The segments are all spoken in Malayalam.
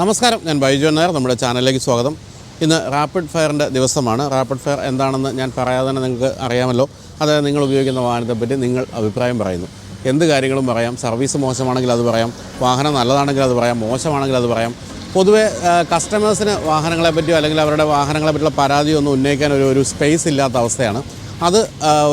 നമസ്കാരം ഞാൻ ബൈജു നായർ നമ്മുടെ ചാനലിലേക്ക് സ്വാഗതം. ഇന്ന് റാപ്പിഡ് ഫയറിന്റെ ദിവസമാണ്. റാപ്പിഡ് ഫയർ എന്താണെന്ന് ഞാൻ പറയാതെ തന്നെ നിങ്ങൾക്ക് അറിയാമല്ലോ. അതായത് നിങ്ങൾ ഉപയോഗിക്കുന്ന വാഹനത്തെ വാഹനത്തെപ്പറ്റി നിങ്ങൾ അഭിപ്രായം പറയുന്നു. എന്ത് കാര്യങ്ങളും പറയാം. സർവീസ് മോശമാണെങ്കിൽ അത് പറയാം. വാഹനം നല്ലതാണെങ്കിൽ അത് പറയാം. മോശമാണെങ്കിൽ അത് പറയാം. പൊതുവേ കസ്റ്റമേഴ്സിന് വാഹനങ്ങളെ പറ്റിയോ അല്ലെങ്കിൽ അവരുടെ വാഹനങ്ങളെ പറ്റിയുള്ള പരാതിയോ ഒന്നും ഉന്നയിക്കാൻ ഒരു ഒരു സ്പേസ് ഇല്ലാത്ത അവസ്ഥയാണ്. അത്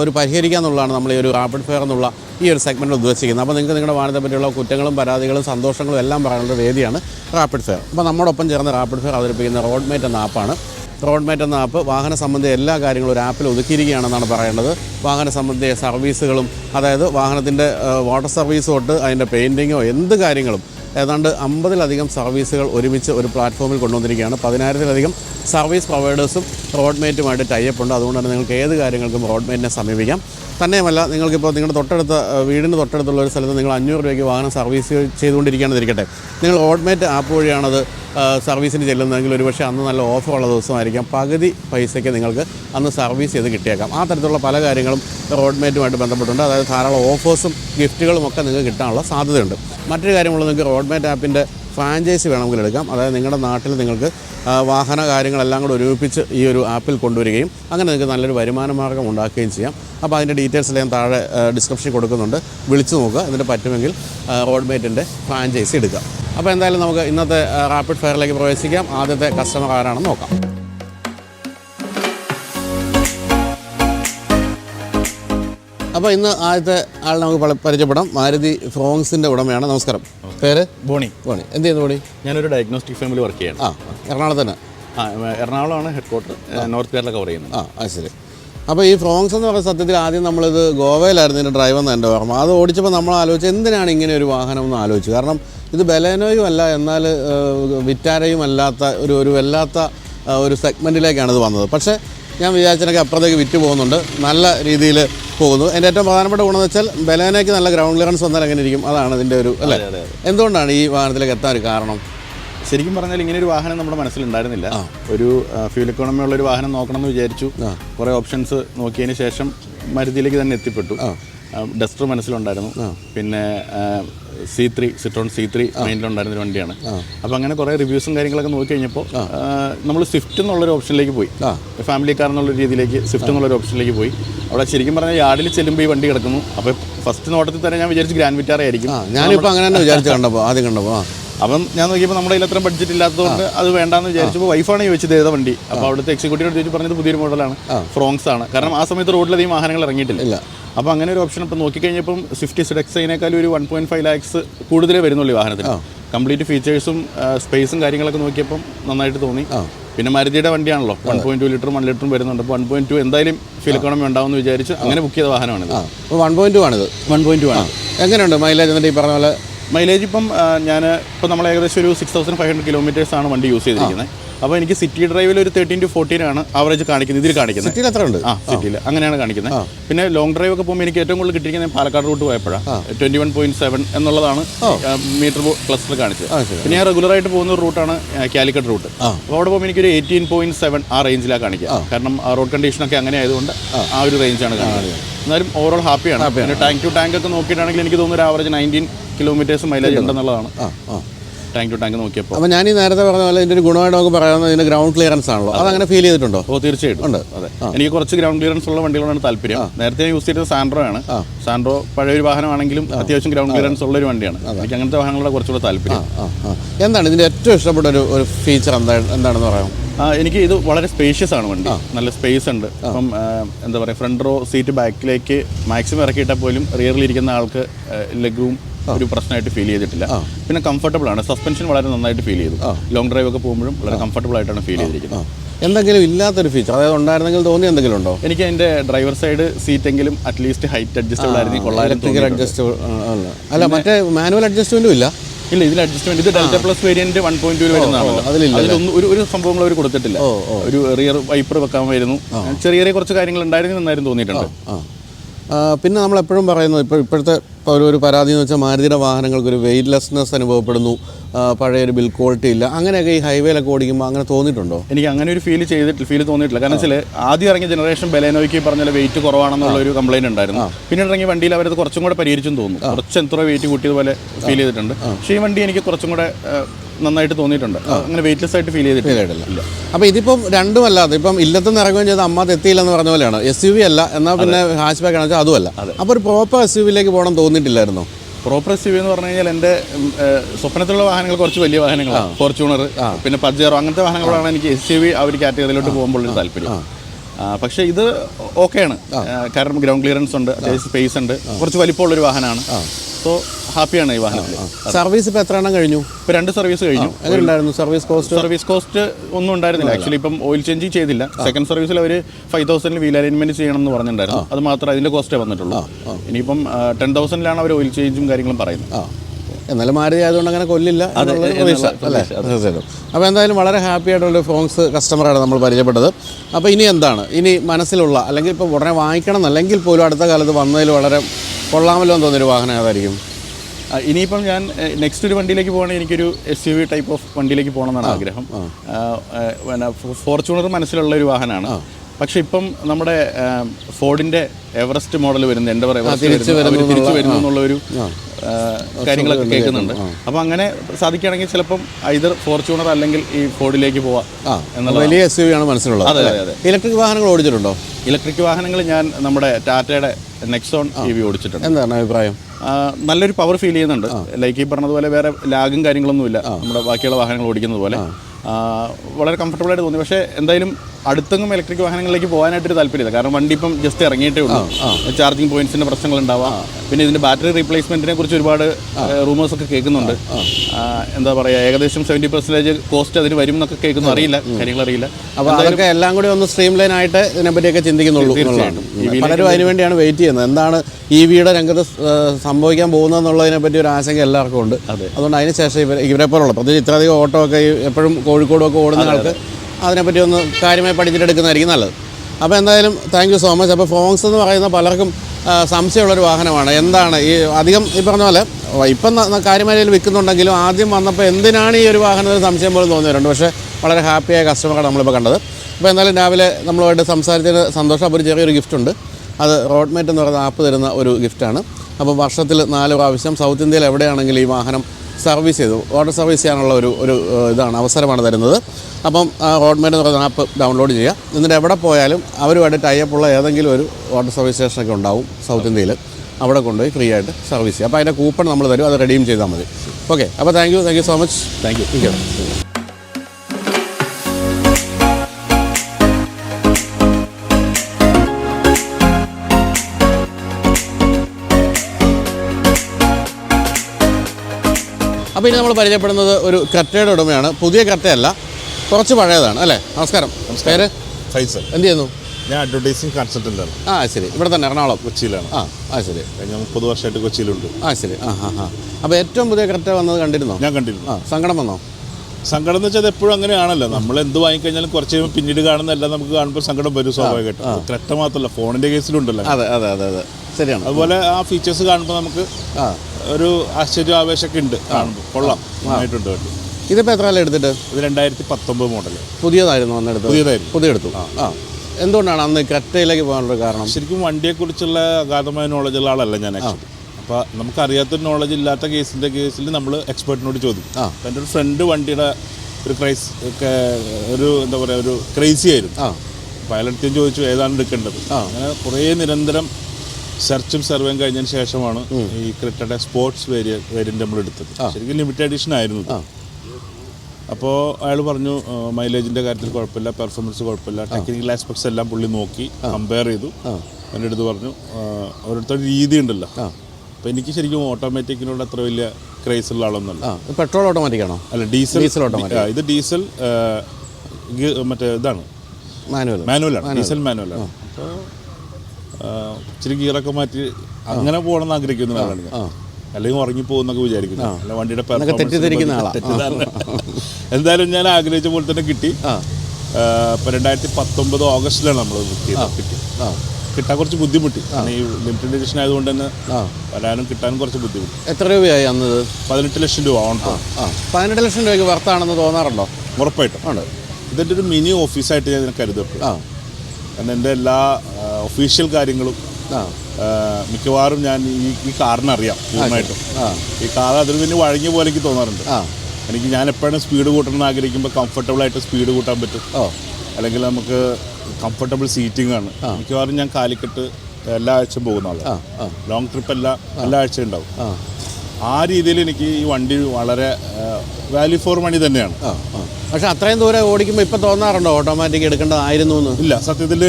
ഒരു പരിഹരിക്കുക എന്നുള്ളതാണ് നമ്മൾ ഈ ഒരു റാപ്പിഡ് ഫെയർ എന്നുള്ള ഈ ഒരു സെഗ്മെന്റ് ഉദ്ദേശിക്കുന്നത്. അപ്പോൾ നിങ്ങൾക്ക് നിങ്ങളുടെ വാഹനത്തെ പറ്റിയുള്ള കുറ്റങ്ങളും പരാതികളും സന്തോഷങ്ങളും എല്ലാം പറയാനുള്ള വേദിയാണ് റാപ്പിഡ് ഫെയർ അപ്പോൾ നമ്മോടൊപ്പം ചേർന്ന റാപ്പിഡ് ഫെയർ അവതരിപ്പിക്കുന്ന റോഡ് മേറ്റ് എന്ന ആപ്പാണ് റോഡ് മേറ്റ് എന്ന ആപ്പ് വാഹന സംബന്ധിയ എല്ലാ കാര്യങ്ങളും ഒരു ആപ്പിൽ ഒതുക്കിയിരിക്കുകയാണെന്നാണ് പറയേണ്ടത്. വാഹന സംബന്ധിയ സർവീസുകളും അതായത് വാഹനത്തിന്റെ വാട്ടർ സർവീസ് തൊട്ട് അതിന്റെ പെയിന്റിങ്ങോ എന്ത് കാര്യങ്ങളും ഏതാണ്ട് അമ്പതിലധികം സർവീസുകൾ ഒരുമിച്ച് ഒരു പ്ലാറ്റ്ഫോമിൽ കൊണ്ടുവന്നിരിക്കുകയാണ്. പതിനായിരത്തിലധികം സർവീസ് പ്രൊവൈഡേഴ്സും റോഡ്മേറ്റുമായിട്ട് ടൈപ്പ് ഉണ്ട്. അതുകൊണ്ട് തന്നെ നിങ്ങൾക്ക് ഏത് കാര്യങ്ങൾക്കും റോഡ്മേറ്റിനെ സമീപിക്കാം. തന്നെയുമല്ല നിങ്ങൾക്കിപ്പോൾ നിങ്ങളുടെ തൊട്ടടുത്ത വീടിന് തൊട്ടടുത്തുള്ള ഒരു സ്ഥലത്ത് നിങ്ങൾ അഞ്ഞൂറ് രൂപയ്ക്ക് വാഹനം സർവീസ് ചെയ്തുകൊണ്ടിരിക്കുകയാണെന്നിരിക്കട്ടെ. നിങ്ങൾ റോഡ്മേറ്റ് ആപ്പ് വഴിയാണത് സർവീസിന് ചെല്ലുന്നതെങ്കിൽ ഒരുപക്ഷെ അന്ന് നല്ല ഓഫറുള്ള ദിവസമായിരിക്കാം. പകുതി പൈസയ്ക്ക് നിങ്ങൾക്ക് അന്ന് സർവീസ് ചെയ്ത് കിട്ടിയേക്കാം. ആ തരത്തിലുള്ള പല കാര്യങ്ങളും റോഡ് മേറ്റുമായിട്ട് ബന്ധപ്പെട്ടുണ്ട്. അതായത് ധാരാളം ഓഫേഴ്സും ഗിഫ്റ്റുകളും ഒക്കെ നിങ്ങൾക്ക് കിട്ടാനുള്ള സാധ്യതയുണ്ട്. മറ്റൊരു കാര്യമുള്ളത് നിങ്ങൾക്ക് റോഡ് മേറ്റ് ആപ്പിന്റെ ഫ്രാഞ്ചൈസി വേണമെങ്കിൽ എടുക്കാം. അതായത് നിങ്ങളുടെ നാട്ടിൽ നിങ്ങൾക്ക് വാഹന കാര്യങ്ങളെല്ലാം കൂടെ ഒരുമിപ്പിച്ച് ഈ ഒരു ആപ്പിൽ കൊണ്ടുവരികയും അങ്ങനെ നിങ്ങൾക്ക് നല്ലൊരു വരുമാന മാർഗം ഉണ്ടാക്കുകയും ചെയ്യാം. അപ്പോൾ അതിന്റെ ഡീറ്റെയിൽസ് ഞാൻ താഴെ ഡിസ്ക്രിപ്ഷനിൽ കൊടുക്കുന്നുണ്ട്. വിളിച്ചു നോക്കുക. എന്നിട്ട് പറ്റുമെങ്കിൽ റോഡ്മേറ്റിന്റെ റോഡ് മേറ്റിന്റെ ഫ്രാഞ്ചൈസി എടുക്കുക. അപ്പോൾ എന്തായാലും നമുക്ക് ഇന്നത്തെ റാപ്പിഡ് ഫയറിലേക്ക് പ്രവേശിക്കാം. ആദ്യത്തെ കസ്റ്റമർ ആരാണെന്ന് നോക്കാം. അപ്പോൾ ഇന്ന് ആദ്യത്തെ ആൾ നമുക്ക് പരിചയപ്പെടാം. മാരുതി ഫ്രോങ്സിന്റെ ഉടമയാണ്. നമസ്കാരം. പേര്? ബോണി. ബോണി. എന്ത് ചെയ്യുന്നു ബോണി? ഞാനൊരു ഡയഗ്നോസ്റ്റിക് ഫാമിലി വർക്ക് ചെയ്യണം. ആ എറണാകുളത്ത് തന്നെ ആ എറണാകുളമാണ് head quarter north Kerala cover ചെയ്യുന്നത്. ആ അത് ശരി. അപ്പോൾ ഈ ഫ്രോങ്സ് എന്ന് പറയുന്ന സത്യത്തിൽ ആദ്യം നമ്മളിത് ഗോവയിലായിരുന്നു ഇതിന്റെ ഡ്രൈവർ എന്ന് എന്റെ ഓർമ്മ. അത് ഓടിച്ചപ്പോൾ നമ്മൾ ആലോചിച്ച് എന്തിനാണ് ഇങ്ങനെ ഒരു വാഹനം എന്ന് ആലോചിച്ചു? കാരണം ഇത് ബലേനോയും അല്ല എന്നാൽ വിറ്റാരയും അല്ലാത്ത ഒരു ഒരു വല്ലാത്ത ഒരു സെഗ്മെന്റിലേക്കാണ് ഇത് വന്നത്. പക്ഷേ ഞാൻ വിചാരിച്ചതിനൊക്കെ അപ്പുറത്തേക്ക് വിറ്റ് പോകുന്നുണ്ട്. നല്ല രീതിയിൽ പോകുന്നു. എന്റെ ഏറ്റവും പ്രധാനപ്പെട്ട ഗുണം എന്ന് വെച്ചാൽ ബലേനയ്ക്ക് നല്ല ഗ്രൗണ്ട് ക്ലിയറൻസ് വന്നാൽ എങ്ങനെ ഇരിക്കും? അതാണ് ഇതിന്റെ ഒരു അല്ലേ. എന്തുകൊണ്ടാണ് ഈ വാഹനത്തിലേക്ക് എത്താൻ ഒരു കാരണം? ശരിക്കും പറഞ്ഞാൽ ഇങ്ങനെ ഒരു വാഹനം നമ്മുടെ മനസ്സിലുണ്ടായിരുന്നില്ല. ഒരു ഫ്യൂൽ ഇക്കോണമി ഉള്ള ഒരു വാഹനം നോക്കണം എന്ന് വിചാരിച്ചു കുറേ ഓപ്ഷൻസ് നോക്കിയതിന് ശേഷം മരുതിയിലേക്ക് തന്നെ എത്തിപ്പെട്ടു. ഡസ്റ്റർ മനസ്സിലുണ്ടായിരുന്നു. പിന്നെ C three Citroen C three മൈൻഡിലുണ്ടായിരുന്ന ഒരു വണ്ടിയാണ്. അപ്പോൾ അങ്ങനെ കുറേ റിവ്യൂസും കാര്യങ്ങളൊക്കെ നോക്കി കഴിഞ്ഞപ്പോൾ നമ്മൾ സ്വിഫ്റ്റ് എന്നുള്ളൊരു ഓപ്ഷനിലേക്ക് പോയി. ഫാമിലി കാർ എന്നുള്ള രീതിയിലേക്ക് സ്വിഫ്റ്റ് എന്നുള്ള ഒരു ഓപ്ഷനിലേക്ക് പോയി. അവിടെ ശരിക്കും പറഞ്ഞാൽ യാർഡിൽ ചെല്ലുമ്പോൾ ഈ വണ്ടി കിടക്കുന്നു. അപ്പോൾ ഫസ്റ്റ് നോട്ടത്തിൽ തന്നെ ഞാൻ വിചാരിച്ചു ഗ്രാൻഡ് വിറ്റാർ ആയിരിക്കും. ഞാനിപ്പോൾ അങ്ങനെ തന്നെ വിചാരിച്ചു കണ്ടപ്പോൾ ആദ്യം കണ്ടപ്പോൾ അപ്പം ഞാൻ നോക്കിയപ്പോൾ നമ്മുടെ കയ്യിൽ അത്ര ബഡ്ജറ്റ് ഇല്ലാത്തതുകൊണ്ട് അത് വേണ്ടാന്ന് വിചാരിച്ചപ്പോൾ വൈഫാണ് ചോദിച്ചത് ഏതാ വണ്ടി. അപ്പോൾ അവിടുത്തെ എക്സിക്യൂട്ടീവ് ചോദിച്ചു പറഞ്ഞത് പുതിയൊരു മോഡലാണ് ഫ്രോങ്സ് ആണ്. കാരണം ആ സമയത്ത് റോഡിലധികം വാഹനങ്ങൾ ഇറങ്ങിയിട്ടില്ല. അപ്പോൾ അങ്ങനെ ഒരു ഓപ്ഷൻ ഇപ്പോൾ നോക്കിക്കഴിഞ്ഞപ്പം സ്വിഫ്റ്റ് സെഡക്സൈനേക്കാളും ഒരു വൺ പോയിന്റ് ഫൈവ് ലാക്സ് കൂടുതലേ വരുന്നുള്ളൂ ഈ വാഹനത്തിന്. കംപ്ലീറ്റ് ഫീച്ചേഴ്സും സ്പേസും കാര്യങ്ങളൊക്കെ നോക്കിയപ്പം നന്നായിട്ട് തോന്നി. പിന്നെ മരുതിയുടെ വണ്ടിയാണല്ലോ. വൺ പോയിന്റ് ടു ലിറ്ററും വൺ ലിറ്ററും വരുന്നുണ്ട്. അപ്പോൾ വൺ പോയിന്റ് ടു എന്തായാലും ഫീൽ എക്കോണമി ഉണ്ടാവുമെന്ന് വിചാരിച്ച് അങ്ങനെ ബുക്ക് ചെയ്ത വാഹനമാണ് വൺ പോയിന്റ് ടു ആണിത്. വൺ പോയിന്റ് ടു ആണ്. എങ്ങനെയുണ്ട് മൈലേജ് എന്നിട്ട് ഈ പറഞ്ഞ പോലെ മൈലേജ് ഇപ്പം ഞാൻ ഇപ്പം നമ്മൾ ഏകദേശം ഒരു സിക്സ് തൗസൻഡ് ഫൈവ് ഹൺഡ്രഡ് കിലോമീറ്റേഴ്സാണ് വണ്ടി യൂസ് ചെയ്തിരിക്കുന്നത് അപ്പോൾ എനിക്ക് സിറ്റി ഡ്രൈവിൽ ഒരു തേർട്ടീൻ ടു ഫോർട്ടീൻ ആണ് ആവറേജ് കാണിക്കുന്നത് ഇതിൽ കാണിക്കുന്നത്. സിറ്റിയിൽ എത്ര ഉണ്ട്. ആ സിറ്റിയിൽ അങ്ങനെയാണ് കാണിക്കുന്നത്. പിന്നെ ലോങ് ഡ്രൈവ് ഒക്കെ പോകുമ്പോൾ എനിക്ക് ഏറ്റവും കൂടുതൽ കിട്ടിയിരിക്കുന്നത് പാലക്കാട് റൂട്ട് പോയപ്പോഴാണ് ട്വന്റി വൺ പോയിന്റ് സെവൻ എന്നുള്ളതാണ് മീറ്റർ ക്ലസ്റ്റർ കാണിച്ചത്. പിന്നെ ഞാൻ റെഗുലറായിട്ട് പോകുന്ന ഒരു റൂട്ടാണ് കാലിക്കറ്റ് റൂട്ട് അപ്പോൾ അവിടെ പോകുമ്പോൾ എനിക്കൊരു എയ്റ്റീൻ പോയിന്റ് സെവൻ ആ റേഞ്ചിലാണ് കാണിക്കുക. കാരണം ആ റോഡ് കണ്ടീഷനൊക്കെ അങ്ങനെ ആയതുകൊണ്ട് ആ. ഒരു റേഞ്ചാണ് കാണിക്കുന്നത്. എന്നാലും ഓവറോൾ ഹാപ്പിയാണ് പിന്നെ ടാങ്ക് ടു ടാങ്ക് ഒക്കെ നോക്കിയിട്ടാണെങ്കിൽ എനിക്ക് തോന്നുന്നു ഒരു ആവറേജ് നയന്റീൻ കിലോമീറ്റേഴ്സ് മൈലേജ് ഉണ്ടെന്നുള്ളതാണ്. ടാങ്ക് ടു ടാങ്ക് നോക്കിയപ്പോൾ. അപ്പോൾ ഞാൻ ഈ നേരത്തെ പറഞ്ഞ പോലെ ഇതിന്റെ ഒരു ഗുണമായിട്ട് നമുക്ക് പറയാവുന്നത് ഇതിന്റെ ഗ്രൗണ്ട് ക്ലിയറൻസ് ആണല്ലോ. അത്. അങ്ങനെ ഫീൽ ചെയ്തിട്ടുണ്ടോ? ഓ തീർച്ചയായിട്ടും. ഉണ്ട്. അതെ. എനിക്ക് കുറച്ച് ഗ്രൗണ്ട് ക്ലിയറൻസ് ഉള്ള വണ്ടികളാണ് താല്പര്യം. നേരത്തെ ഞാൻ യൂസ് ചെയ്തത് സാൻഡ്രോ ആണ്. സാൻഡ്രോ പഴയ ഒരു വാഹനമാണെങ്കിലും അത്യാവശ്യം ഗ്രൗണ്ട് ക്ലിയറൻസ് ഉള്ള ഒരു വണ്ടിയാണ്. എനിക്ക് അങ്ങനത്തെ വാഹനങ്ങളോട് കുറച്ചുകൂടെ താല്പര്യം. എന്താണ് ഇതിന്റെ ഏറ്റവും ഇഷ്ടപ്പെട്ട ഒരു ഒരു ഫീച്ചർ എന്താ എന്താണെന്ന് പറയാം എനിക്ക് ഇത് വളരെ സ്പേഷ്യസ് ആണ് വണ്ടി. നല്ല സ്പേസ് ഉണ്ട്. അപ്പം എന്താ പറയുക ഫ്രണ്ട് റോ സീറ്റ് ബാക്കിലേക്ക് മാക്സിമം ഇറക്കിയിട്ടാൽ പോലും റിയറിൽ ഇരിക്കുന്ന ആൾക്ക് ലെഗ് റൂം ഒരു പ്രശ്നമായിട്ട് ഫീൽ ചെയ്തിട്ടില്ല. പിന്നെ കംഫർട്ടബിൾ ആണ്. സസ്പെൻഷൻ വളരെ നന്നായിട്ട് ഫീൽ ചെയ്തു. ലോങ് ഡ്രൈവ് ഒക്കെ പോകുമ്പോഴും വളരെ കംഫർട്ടബിൾ ആയിട്ടാണ് ഫീൽ ചെയ്തിരിക്കുന്നത്. എന്തെങ്കിലും ഇല്ലാത്തൊരു ഫീച്ചർ അതായത് ഉണ്ടായിരുന്നെങ്കിൽ തോന്നി എന്തെങ്കിലും ഉണ്ടോ? എനിക്ക് അതിന്റെ ഡ്രൈവർ സൈഡ് സീറ്റ് എങ്കിലും അറ്റ്ലീസ്റ്റ് ഹൈറ്റ് അഡ്ജസ്റ്റബിൾ ആയിരുന്നു കൊള്ളാം അഡ്ജസ്റ്റബിൾ അല്ല മറ്റേ മാനുവൽ അഡ്ജസ്റ്റ്മെന്റും ഇല്ല? ഇല്ല ഇതിൽ അഡ്ജസ്റ്റ്മെന്റ് ഇത് Delta plus variant one point two വരുന്നതാണ് അതിലൊന്നും ഒരു ഒരു സംഭവങ്ങൾ അവർ കൊടുത്തിട്ടില്ല. ഒരു റിയർ വൈപ്പർ വെക്കാൻ വരുന്നു. ചെറിയ ചെറിയ കുറച്ച് കാര്യങ്ങൾ ഉണ്ടായിരുന്നു എന്നായിരുന്നു തോന്നിയിട്ടുണ്ട്. പിന്നെ നമ്മൾ എപ്പോഴും പറയുന്നത് ഇപ്പോൾ ഇപ്പോഴത്തെ ഒരു ഒരു പരാതി എന്ന് വെച്ചാൽ മാരുതിയുടെ വാഹനങ്ങൾക്ക് ഒരു വെയിറ്റ്ലെസ്നെസ് അനുഭവപ്പെടുന്നു. പഴയ ഒരു ബിൽ ക്വാളിറ്റി ഇല്ല. അങ്ങനെയൊക്കെ ഈ ഹൈവേയിലൊക്കെ ഓടിക്കുമ്പോൾ അങ്ങനെ തോന്നിയിട്ടുണ്ടോ? എനിക്ക് അങ്ങനെ ഒരു ഫീൽ ചെയ്തിട്ട് ഫീൽ തോന്നിയിട്ടില്ല. കാരണം വെച്ചാൽ ആദ്യം ഇറങ്ങിയ ജനറേഷൻ ബലേനോയ്ക്ക് പറഞ്ഞാൽ വെയിറ്റ് കുറവാണെന്നുള്ള ഒരു കംപ്ലൈന്റ് ഉണ്ടായിരുന്നു. പിന്നീട് ഇറങ്ങിയ വണ്ടിയിൽ അവരത് കുറച്ചും കൂടെ പരിഹരിച്ചും തോന്നുന്നു. കുറച്ച് എത്ര വെയിറ്റ് കൂട്ടിയതുപോലെ ഫീൽ ചെയ്തിട്ടുണ്ട്. പക്ഷേ ഈ വണ്ടി എനിക്ക് കുറച്ചും കൂടെ നന്നായിട്ട് തോന്നിയിട്ടുണ്ട്. അങ്ങനെ വെയിറ്റ്ലെസ് ആയിട്ട് ഫീൽ ചെയ്തിട്ടില്ല. ഇല്ല അപ്പോൾ ഇതിപ്പം രണ്ടും അല്ലാതെ ഇപ്പം ഇല്ലത്തുനിന്ന് ഇറങ്ങുകയും ചെയ്ത് അമ്മ എത്തിയില്ലെന്ന് പറഞ്ഞ പോലെയാണ്. എസ് യു വി അല്ല എന്നാൽ പിന്നെ ഹാച്ച് ബാക്ക് ആണെന്ന് വെച്ചാൽ അതുമല്ല. അപ്പോൾ ഒരു പ്രോപ്പർ എസ് യു വിയിലേക്ക് പോകണം തോന്നിയിട്ടില്ലായിരുന്നു? പ്രോപ്പർ എസ് യു വി എന്ന് പറഞ്ഞു കഴിഞ്ഞാൽ എന്റെ സ്വപ്നത്തിലുള്ള വാഹനങ്ങൾ കുറച്ച് വലിയ വാഹനങ്ങളാണ്. ഫോർച്യൂണർ പിന്നെ പജ്ജേറോ അങ്ങനത്തെ വാഹനങ്ങളാണ് എനിക്ക് എസ് യു വി ആ ഒരു കാറ്റഗറിയിലോട്ട് പോകുമ്പോൾ ഒരു താല്പര്യം. പക്ഷേ ഇത് ഓക്കെയാണ്. കാരണം ഗ്രൗണ്ട് ക്ലിയറൻസ് ഉണ്ട് അത്യാവശ്യം സ്പേസ് ഉണ്ട്. കുറച്ച് വലിപ്പമുള്ളൊരു വാഹനമാണ്. സോ ഹാപ്പിയാണ് ഈ വാഹനത്തിൽ. സർവീസ് ഇപ്പോൾ എത്ര എണ്ണം കഴിഞ്ഞു? ഇപ്പോൾ രണ്ട് സർവീസ് കഴിഞ്ഞു. എങ്ങനെയുണ്ടായിരുന്നു? സർവീസ് കോസ്റ്റ് സർവീസ് കോസ്റ്റ് ഒന്നും ഉണ്ടായിരുന്നില്ല. ആക്ച്വലി ഇപ്പം ഓയിൽ ചേഞ്ച് ചെയ്തില്ല. സെക്കൻഡ് സർവീസിൽ അവർ ഫൈവ് തൗസൻഡിൽ വീൽ അലൈൻമെന്റ് ചെയ്യണം എന്ന് പറഞ്ഞിട്ടുണ്ടായിരുന്നു. അത് മാത്രമേ അതിന്റെ കോസ്റ്റേ വന്നിട്ടുള്ളൂ. ഇനിയിപ്പം ടെൻ തൗസൻഡിലാണ് അവർ ഓയിൽ ചേഞ്ചും കാര്യങ്ങളും പറയുന്നത്. എന്നാലും മാരുതി ആയതുകൊണ്ട് അങ്ങനെ കൊല്ലില്ല അപ്പോൾ എന്തായാലും വളരെ ഹാപ്പി ആയിട്ടുള്ള ഫോൺസ് കസ്റ്റമറാണ് നമ്മൾ പരിചയപ്പെട്ടത്. അപ്പോൾ ഇനി എന്താണ്? ഇനി മനസ്സിലുള്ള അല്ലെങ്കിൽ ഇപ്പോൾ ഉടനെ വാങ്ങിക്കണം എന്നല്ലെങ്കിൽ പോലും അടുത്ത കാലത്ത് വന്നതിൽ വളരെ കൊള്ളാമല്ലോ എന്ന് തോന്നിയൊരു വാഹനം ഏതായിരിക്കും? ഇനിയിപ്പം ഞാൻ നെക്സ്റ്റ് ഒരു വണ്ടിയിലേക്ക് പോകണമെങ്കിൽ എനിക്കൊരു S U V type of വണ്ടിയിലേക്ക് പോകണമെന്നാണ് ആഗ്രഹം. പിന്നെ ഫോർച്യൂണർ മനസ്സിലുള്ള ഒരു വാഹനമാണ്. പക്ഷെ ഇപ്പം നമ്മുടെ ഫോർഡിന്റെ എവറസ്റ്റ് മോഡൽ വരുന്നത് എന്റെ തിരിച്ചു വരുന്നു. എന്നുള്ള ഒരു കാര്യങ്ങളൊക്കെ കേൾക്കുന്നുണ്ട്. അപ്പോൾ അങ്ങനെ സാധിക്കുകയാണെങ്കിൽ ചിലപ്പം ഐതർ ഫോർച്യൂണർ അല്ലെങ്കിൽ ഈ ഫോർഡിലേക്ക് പോവാം എന്നുള്ള വലിയ എസ് യു ആണ് മനസ്സിലുള്ളത്. അതെ അതെ അതെ. ഇലക്ട്രിക് വാഹനങ്ങൾ ഓടിച്ചിട്ടുണ്ടോ? ഇലക്ട്രിക് വാഹനങ്ങൾ ഞാൻ നമ്മുടെ ടാറ്റയുടെ നെക്സോൺ ഇ വി ഓടിച്ചിട്ടുണ്ട്. എന്താണ് അഭിപ്രായം? നല്ലൊരു പവർ ഫീൽ ചെയ്യുന്നുണ്ട്. ലൈക്ക് ഈ പറഞ്ഞതുപോലെ വേറെ ലാഗും കാര്യങ്ങളൊന്നുമില്ല. നമ്മുടെ ബാക്കിയുള്ള വാഹനങ്ങൾ ഓടിക്കുന്നത് പോലെ വളരെ കംഫർട്ടബിൾ ആയിട്ട് തോന്നി. പക്ഷേ എന്തായാലും അടുത്തെങ്കിലും ഇലക്ട്രിക് വാഹനങ്ങളിലേക്ക് പോകാനായിട്ടൊരു താല്പര്യമില്ല. കാരണം വണ്ടി ഇപ്പം ജസ്റ്റ് ഇറങ്ങിയിട്ടേ ഉള്ളൂ. ചാർജിങ് പോയിന്റ്സിന്റെ പ്രശ്നങ്ങൾ ഉണ്ടാവാം പിന്നെ ഇതിന്റെ ബാറ്ററി റീപ്ലേസ്മെന്റിനെ കുറിച്ച് ഒരുപാട് റൂമേഴ്സ് ഒക്കെ കേൾക്കുന്നുണ്ട്. എന്താ പറയാ ഏകദേശം സെവന്റി പെർസെന്റേജ് കോസ്റ്റ് അതിന് വരും എന്നൊക്കെ കേൾക്കുന്നു. അറിയില്ല കാര്യങ്ങൾ അറിയില്ല. അപ്പോൾ അതൊക്കെ എല്ലാം കൂടി ഒന്ന് സ്ട്രീം ലൈൻ ആയിട്ട് ഇതിനെപ്പറ്റിയൊക്കെ ചിന്തിക്കുന്നുള്ളൂ പലരും അതിന് വേണ്ടിയാണ് വെയിറ്റ് ചെയ്യുന്നത്. എന്താണ് ഇ വിയുടെ രംഗത്ത് സംഭവിക്കാൻ പോകുന്നതെന്നുള്ളതിനെ പറ്റി ഒരു ആശങ്ക എല്ലാവർക്കും ഉണ്ട്. അതുകൊണ്ട് അതിനുശേഷം ഇവരെ ഇവരെ പോലുള്ള പ്രത്യേകിച്ച് ഇത്രയധികം ഓട്ടോ ഒക്കെ എപ്പോഴും കോഴിക്കോടും ഒക്കെ ഓടുന്ന ആൾക്ക് അതിനെപ്പറ്റി ഒന്ന് കാര്യമായി പഠിച്ചിട്ടെടുക്കുന്നതായിരിക്കും നല്ലത്. അപ്പോൾ എന്തായാലും താങ്ക് യു സോ മച്ച് അപ്പോൾ ഫോങ്സ് എന്ന് പറയുന്ന പലർക്കും സംശയമുള്ളൊരു വാഹനമാണ്. എന്താണ് ഈ അധികം ഈ പറഞ്ഞ പോലെ ഇപ്പം കാര്യമായി വിൽക്കുന്നുണ്ടെങ്കിലും ആദ്യം വന്നപ്പോൾ എന്തിനാണ് ഈ ഒരു വാഹനത്തിന് സംശയം പോലും തോന്നിയിട്ടുണ്ട് പക്ഷേ വളരെ ഹാപ്പിയായ കസ്റ്റമറാണ് നമ്മളിപ്പോൾ കണ്ടത്. അപ്പോൾ എന്തായാലും രാവിലെ നമ്മളുമായിട്ട് സംസാരിച്ചതിന് സന്തോഷം. അപ്പോൾ ഒരു ചെറിയൊരു ഗിഫ്റ്റ് ഉണ്ട്. അത് റോഡ്മേറ്റ് എന്ന് പറയുന്ന ആപ്പ് തരുന്ന ഒരു ഗിഫ്റ്റാണ് അപ്പോൾ വർഷത്തിൽ നാല് പ്രാവശ്യം സൗത്ത് ഇന്ത്യയിൽ എവിടെയാണെങ്കിലും ഈ വാഹനം സർവീസ് ചെയ്തു. വാട്ടർ സർവീസ് ചെയ്യാനുള്ള ഒരു ഒരു ഇതാണ് അവസരമാണ് തരുന്നത്. അപ്പം മേറ്റ് എന്ന് പറയുന്ന ആപ്പ് ഡൗൺലോഡ് ചെയ്യുക. എന്നിട്ട് എവിടെ പോയാലും അവരുമായിട്ട് ടൈപ്പുള്ള ഏതെങ്കിലും ഒരു വാട്ടർ സർവീസ് സ്റ്റേഷനൊക്കെ ഉണ്ടാവും സൗത്ത് ഇന്ത്യയിൽ അവിടെ കൊണ്ടുപോയി ഫ്രീ ആയിട്ട് സർവീസ് ചെയ്യുക. അപ്പോൾ അതിന്റെ കൂപ്പൺ നമ്മൾ തരും. അത് റെഡീം ചെയ്താൽ മതി. ഓക്കെ അപ്പോൾ thank you thank you so much thank you thank you അപ്പോൾ ഇനി നമ്മൾ പരിചയപ്പെടുന്നത് ഒരു കറ്റയുടെ ഉടമയാണ്. പുതിയ കറ്റയല്ല കുറച്ച് പഴയതാണ്. അല്ലേ? നമസ്കാരം. പേര്? ഫൈസൽ. എന്ത് ചെയ്യുന്നു? ഞാൻ അഡ്വർടൈസിങ് കൺസൾട്ടന്റാണ് ആ ശരി. ഇവിടെ തന്നെ എറണാകുളം. കൊച്ചിയിലാണ്. ആ ആ ശരി. ഞാൻ മുപ്പത് വർഷമായിട്ട് കൊച്ചിയിലുണ്ട്. ആ ശരി. ആ ഹാ ഹാ അപ്പോൾ ഏറ്റവും പുതിയ കറ്റ വന്നത് കണ്ടിരുന്നോ? ഞാൻ കണ്ടിരുന്നു. ആ സങ്കടം വന്നോ? സങ്കടം എന്ന് വെച്ചാൽ അത് എപ്പോഴും അങ്ങനെയാണല്ലോ. നമ്മൾ എന്ത് വാങ്ങിക്കഴിഞ്ഞാലും കുറച്ച് കഴിയുമ്പോൾ പിന്നീട് കാണുന്നതല്ല നമുക്ക് കാണുമ്പോൾ സങ്കടം വരും സ്വാഭാവികമായിട്ട്. കറക്റ്റ് മാത്രമല്ല ഫോണിന്റെ കേസിലുണ്ടല്ലോ. അതെ അതെ അതെ അതെ. ശരിയാണ്. അതുപോലെ ആ ഫീച്ചേഴ്സ് കാണുമ്പോൾ നമുക്ക് ആ. ഒരു ആശ്ചര്യ ആവേശമൊക്കെ ഉണ്ട് കാണുമ്പോൾ. കൊള്ളാം. നന്നായിട്ടുണ്ട് കേട്ടോ. ഇതിപ്പോൾ എത്ര കാലം എടുത്തിട്ട്? ഇത് രണ്ടായിരത്തി പത്തൊമ്പത് മോഡൽ പുതിയതായിരുന്നു അന്ന് എടുത്തത്. പുതിയതായിരുന്നു. പുതിയ എടുത്തു ആ. എന്തുകൊണ്ടാണ് അന്ന് കറ്റയിലേക്ക് പോകാനുള്ള കാരണം? ശരിക്കും വണ്ടിയെക്കുറിച്ചുള്ള അഗാധമായ നോളജുള്ള ആളല്ല ഞാൻ ആക്ച്വലി അപ്പോൾ നമുക്കറിയാത്ത നോളജ് ഇല്ലാത്ത കേസിന്റെ കേസിൽ നമ്മൾ എക്സ്പേർട്ടിനോട് ചോദിക്കും. എന്റെ ഒരു ഫ്രണ്ട് വണ്ടിയുടെ ഒരു ക്രൈസ് ഒക്കെ ഒരു എന്താ പറയുക ഒരു ക്രൈസി ആയിരുന്നു. അപ്പോൾ അയാളടുത്ത് ചോദിച്ചു ഏതാണ് എടുക്കേണ്ടത്? അങ്ങനെ കുറേ നിരന്തരം സെർച്ചും സർവേയും കഴിഞ്ഞതിന് ശേഷമാണ് ഈ ക്രിക്കറ്റ് സ്പോർട്സ് വേരിയ വേരിയന്റ് നമ്മൾ എടുത്തത്. ശരിക്കും ലിമിറ്റഡ് എഡിഷൻ ആയിരുന്നു. അപ്പോൾ അയാൾ പറഞ്ഞു മൈലേജിന്റെ കാര്യത്തിൽ കുഴപ്പമില്ല പെർഫോമൻസ് കുഴപ്പമില്ല ടെക്നിക്കൽ ആസ്പെക്ട്സ് എല്ലാം പുള്ളി നോക്കി കമ്പയർ ചെയ്തു. എന്റെ അടുത്ത് പറഞ്ഞു ഓരോരുത്തരുടെ രീതി ഉണ്ടല്ലോ. അപ്പോൾ എനിക്ക് ശരിക്കും ഓട്ടോമാറ്റിക്കിനോട് അത്ര വലിയ ക്രേസ് ഉള്ള ആളൊന്നുമല്ല. പെട്രോൾ ഓട്ടോമാറ്റിക് ആണോ? അല്ല ഡീസൽ ഡീസൽ ഓട്ടോമാറ്റിക് ഇത് ഡീസൽ മറ്റേ ഇതാണ്. മാനുവൽ ആണ്. ഡീസൽ മാനുവൽ ആണ്. അപ്പോൾ ഇച്ചിരി ഗിയറൊക്കെ മാറ്റി അങ്ങനെ പോകണമെന്ന് ആഗ്രഹിക്കുന്ന ആളാണ് ഞാൻ. അല്ലെങ്കിൽ ഉറങ്ങി പോകുന്നൊക്കെ വിചാരിക്കുന്നു അല്ല വണ്ടിയുടെ തെറ്റിദ്ധരിക്കുന്ന. എന്തായാലും ഞാൻ ആഗ്രഹിച്ച പോലെ തന്നെ കിട്ടി. ഇപ്പം രണ്ടായിരത്തി പത്തൊമ്പത് ഓഗസ്റ്റിലാണ് നമ്മൾ ബുക്ക് ചെയ്തത്. കിട്ടി. കിട്ടാൻ കുറച്ച് ബുദ്ധിമുട്ടി. ഈ ലിമിറ്റഡ് എഡിഷൻ ആയതുകൊണ്ട് തന്നെ വരാനും കിട്ടാനും കുറച്ച് ബുദ്ധിമുട്ടി. എത്ര രൂപയായി അന്നത്? പതിനെട്ട് ലക്ഷം രൂപ ഓൺ പതിനെട്ട് ലക്ഷം രൂപയ്ക്ക് വർത്താണെന്ന് തോന്നാറുണ്ടോ? ഉറപ്പായിട്ടും. ഇതിന്റെ ഒരു മിനി ഓഫീസായിട്ട് ഞാൻ കരുതപ്പെട്ടു കാരണം എന്റെ എല്ലാ ഒഫീഷ്യൽ കാര്യങ്ങളും മിക്കവാറും ഞാൻ ഈ ഈ കാറിന് അറിയാം പൂർണമായിട്ടും. ഈ കാർ അതിൽ നിന്ന് വഴങ്ങിയ പോലെ എനിക്ക് തോന്നാറുണ്ട്. എനിക്ക് ഞാൻ എപ്പോഴും സ്പീഡ് കൂട്ടണം എന്ന് ആഗ്രഹിക്കുമ്പോൾ കംഫർട്ടബിൾ ആയിട്ട് സ്പീഡ് കൂട്ടാൻ പറ്റും. അല്ലെങ്കിൽ നമുക്ക് കംഫർട്ടബിൾ സീറ്റിംഗ് ആണ്. മിക്കവാറും ഞാൻ കാലിക്കട്ട് എല്ലാ ആഴ്ചയും പോകുന്ന ആളാണ് ലോങ് ട്രിപ്പ് എല്ലാ എല്ലാ ആഴ്ചയും ഉണ്ടാവും. ആ രീതിയിൽ എനിക്ക് ഈ വണ്ടി വളരെ വാല്യൂ ഫോർ മണി തന്നെയാണ്. പക്ഷെ അത്രയും ദൂരം ഓടിക്കുമ്പോൾ ഇപ്പം തോന്നാറുണ്ടോ? ഓട്ടോമാറ്റിക് എടുക്കേണ്ടതായിരുന്നു എന്ന്? ഇല്ല സത്യത്തിൽ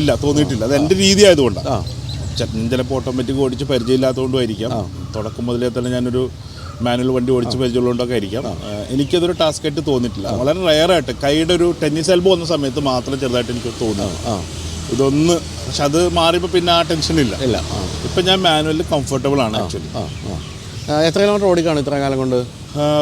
ഇല്ല. തോന്നിയിട്ടില്ല. അത് എന്റെ രീതി ആയതുകൊണ്ടാണ് ആ. ചിലപ്പോൾ ഓട്ടോമാറ്റിക് ഓടിച്ച് പരിചയമില്ലാത്തതുകൊണ്ടും ആയിരിക്കാം. തുടക്കം മുതലേ തന്നെ ഞാനൊരു മാനുവൽ വണ്ടി ഓടിച്ച് പരിചയമുള്ളതുകൊണ്ടൊക്കെ ആയിരിക്കാം. എനിക്കതൊരു ടാസ്ക് ആയിട്ട് തോന്നിയിട്ടില്ല. വളരെ റയറായിട്ട് കൈയുടെ ഒരു ടെന്നീസ് എൽബോ വന്ന സമയത്ത് മാത്രം ചെറുതായിട്ട് എനിക്ക് തോന്നുന്നു ഇതൊന്ന് പക്ഷെ അത് മാറിയപ്പോൾ പിന്നെ ആ ടെൻഷൻ ഇല്ല. ഇല്ല. ഇപ്പം ഞാൻ മാനുവലിൽ കംഫർട്ടബിൾ ആണ് ആക്ച്വലി എത്ര കിലോമീറ്റർ ഓടിക്കാണ് ഇത്ര കാലം കൊണ്ട്?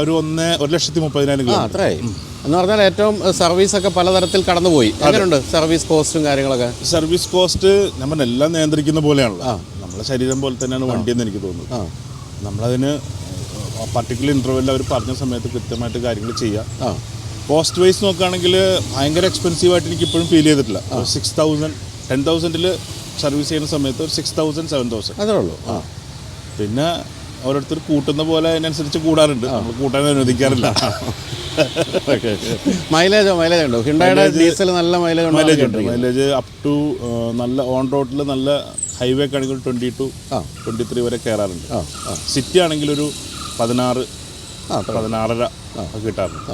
ഒരു ഒന്ന് ഒരു ലക്ഷത്തി മുപ്പതിനായിരം ആ അത്രേ അത്രയായി. എന്ന് പറഞ്ഞാൽ ഏറ്റവും സർവീസ് ഒക്കെ പലതരത്തിൽ കടന്നുപോയി. അങ്ങനെയുണ്ട് സർവീസ് കോസ്റ്റും കാര്യങ്ങളൊക്കെ? സർവീസ് കോസ്റ്റ് നമ്മൾ എല്ലാം നിയന്ത്രിക്കുന്ന പോലെയാണല്ലോ. നമ്മുടെ ശരീരം പോലെ തന്നെയാണ് വണ്ടി എന്ന് എനിക്ക് തോന്നുന്നത്. നമ്മളതിന് പർട്ടിക്കുലർ ഇന്റർവെല്ലിൽ അവർ പറഞ്ഞ സമയത്ത് കൃത്യമായിട്ട് കാര്യങ്ങൾ ചെയ്യാം. ആ. കോസ്റ്റ് വൈസ് നോക്കുകയാണെങ്കിൽ ഭയങ്കര എക്സ്പെൻസീവ് ആയിട്ട് എനിക്ക് ഇപ്പോഴും ഫീൽ ചെയ്തിട്ടില്ല. സിക്സ് തൗസൻഡ് ടെൻ തൗസൻഡിൽ സർവീസ് ചെയ്യുന്ന സമയത്ത് ഒരു സിക്സ് തൗസൻഡ് സെവൻ തൗസൻഡ് അതേ ഉള്ളൂ. ആ. പിന്നെ ഓരോരുത്തർ കൂട്ടുന്ന പോലെ അതിനനുസരിച്ച് കൂടാറുണ്ട്. നമ്മൾ കൂട്ടാൻ അനുവദിക്കാറില്ല. മൈലേജോ മൈലേജ് ഉണ്ടോ ഹിണ്ടായുടെ ഡീസൽ നല്ല മൈലേജ് മൈലേജ് ഉണ്ട്. മൈലേജ് അപ് ടു നല്ല ഓൺ റോഡിൽ നല്ല ഹൈവേ ആണെങ്കിൽ ട്വന്റി ടു ട്വന്റി ത്രീ വരെ കയറാറുണ്ട് സിറ്റി ആണെങ്കിൽ ഒരു പതിനാറ് പതിനാറര കിട്ടാറുണ്ട്.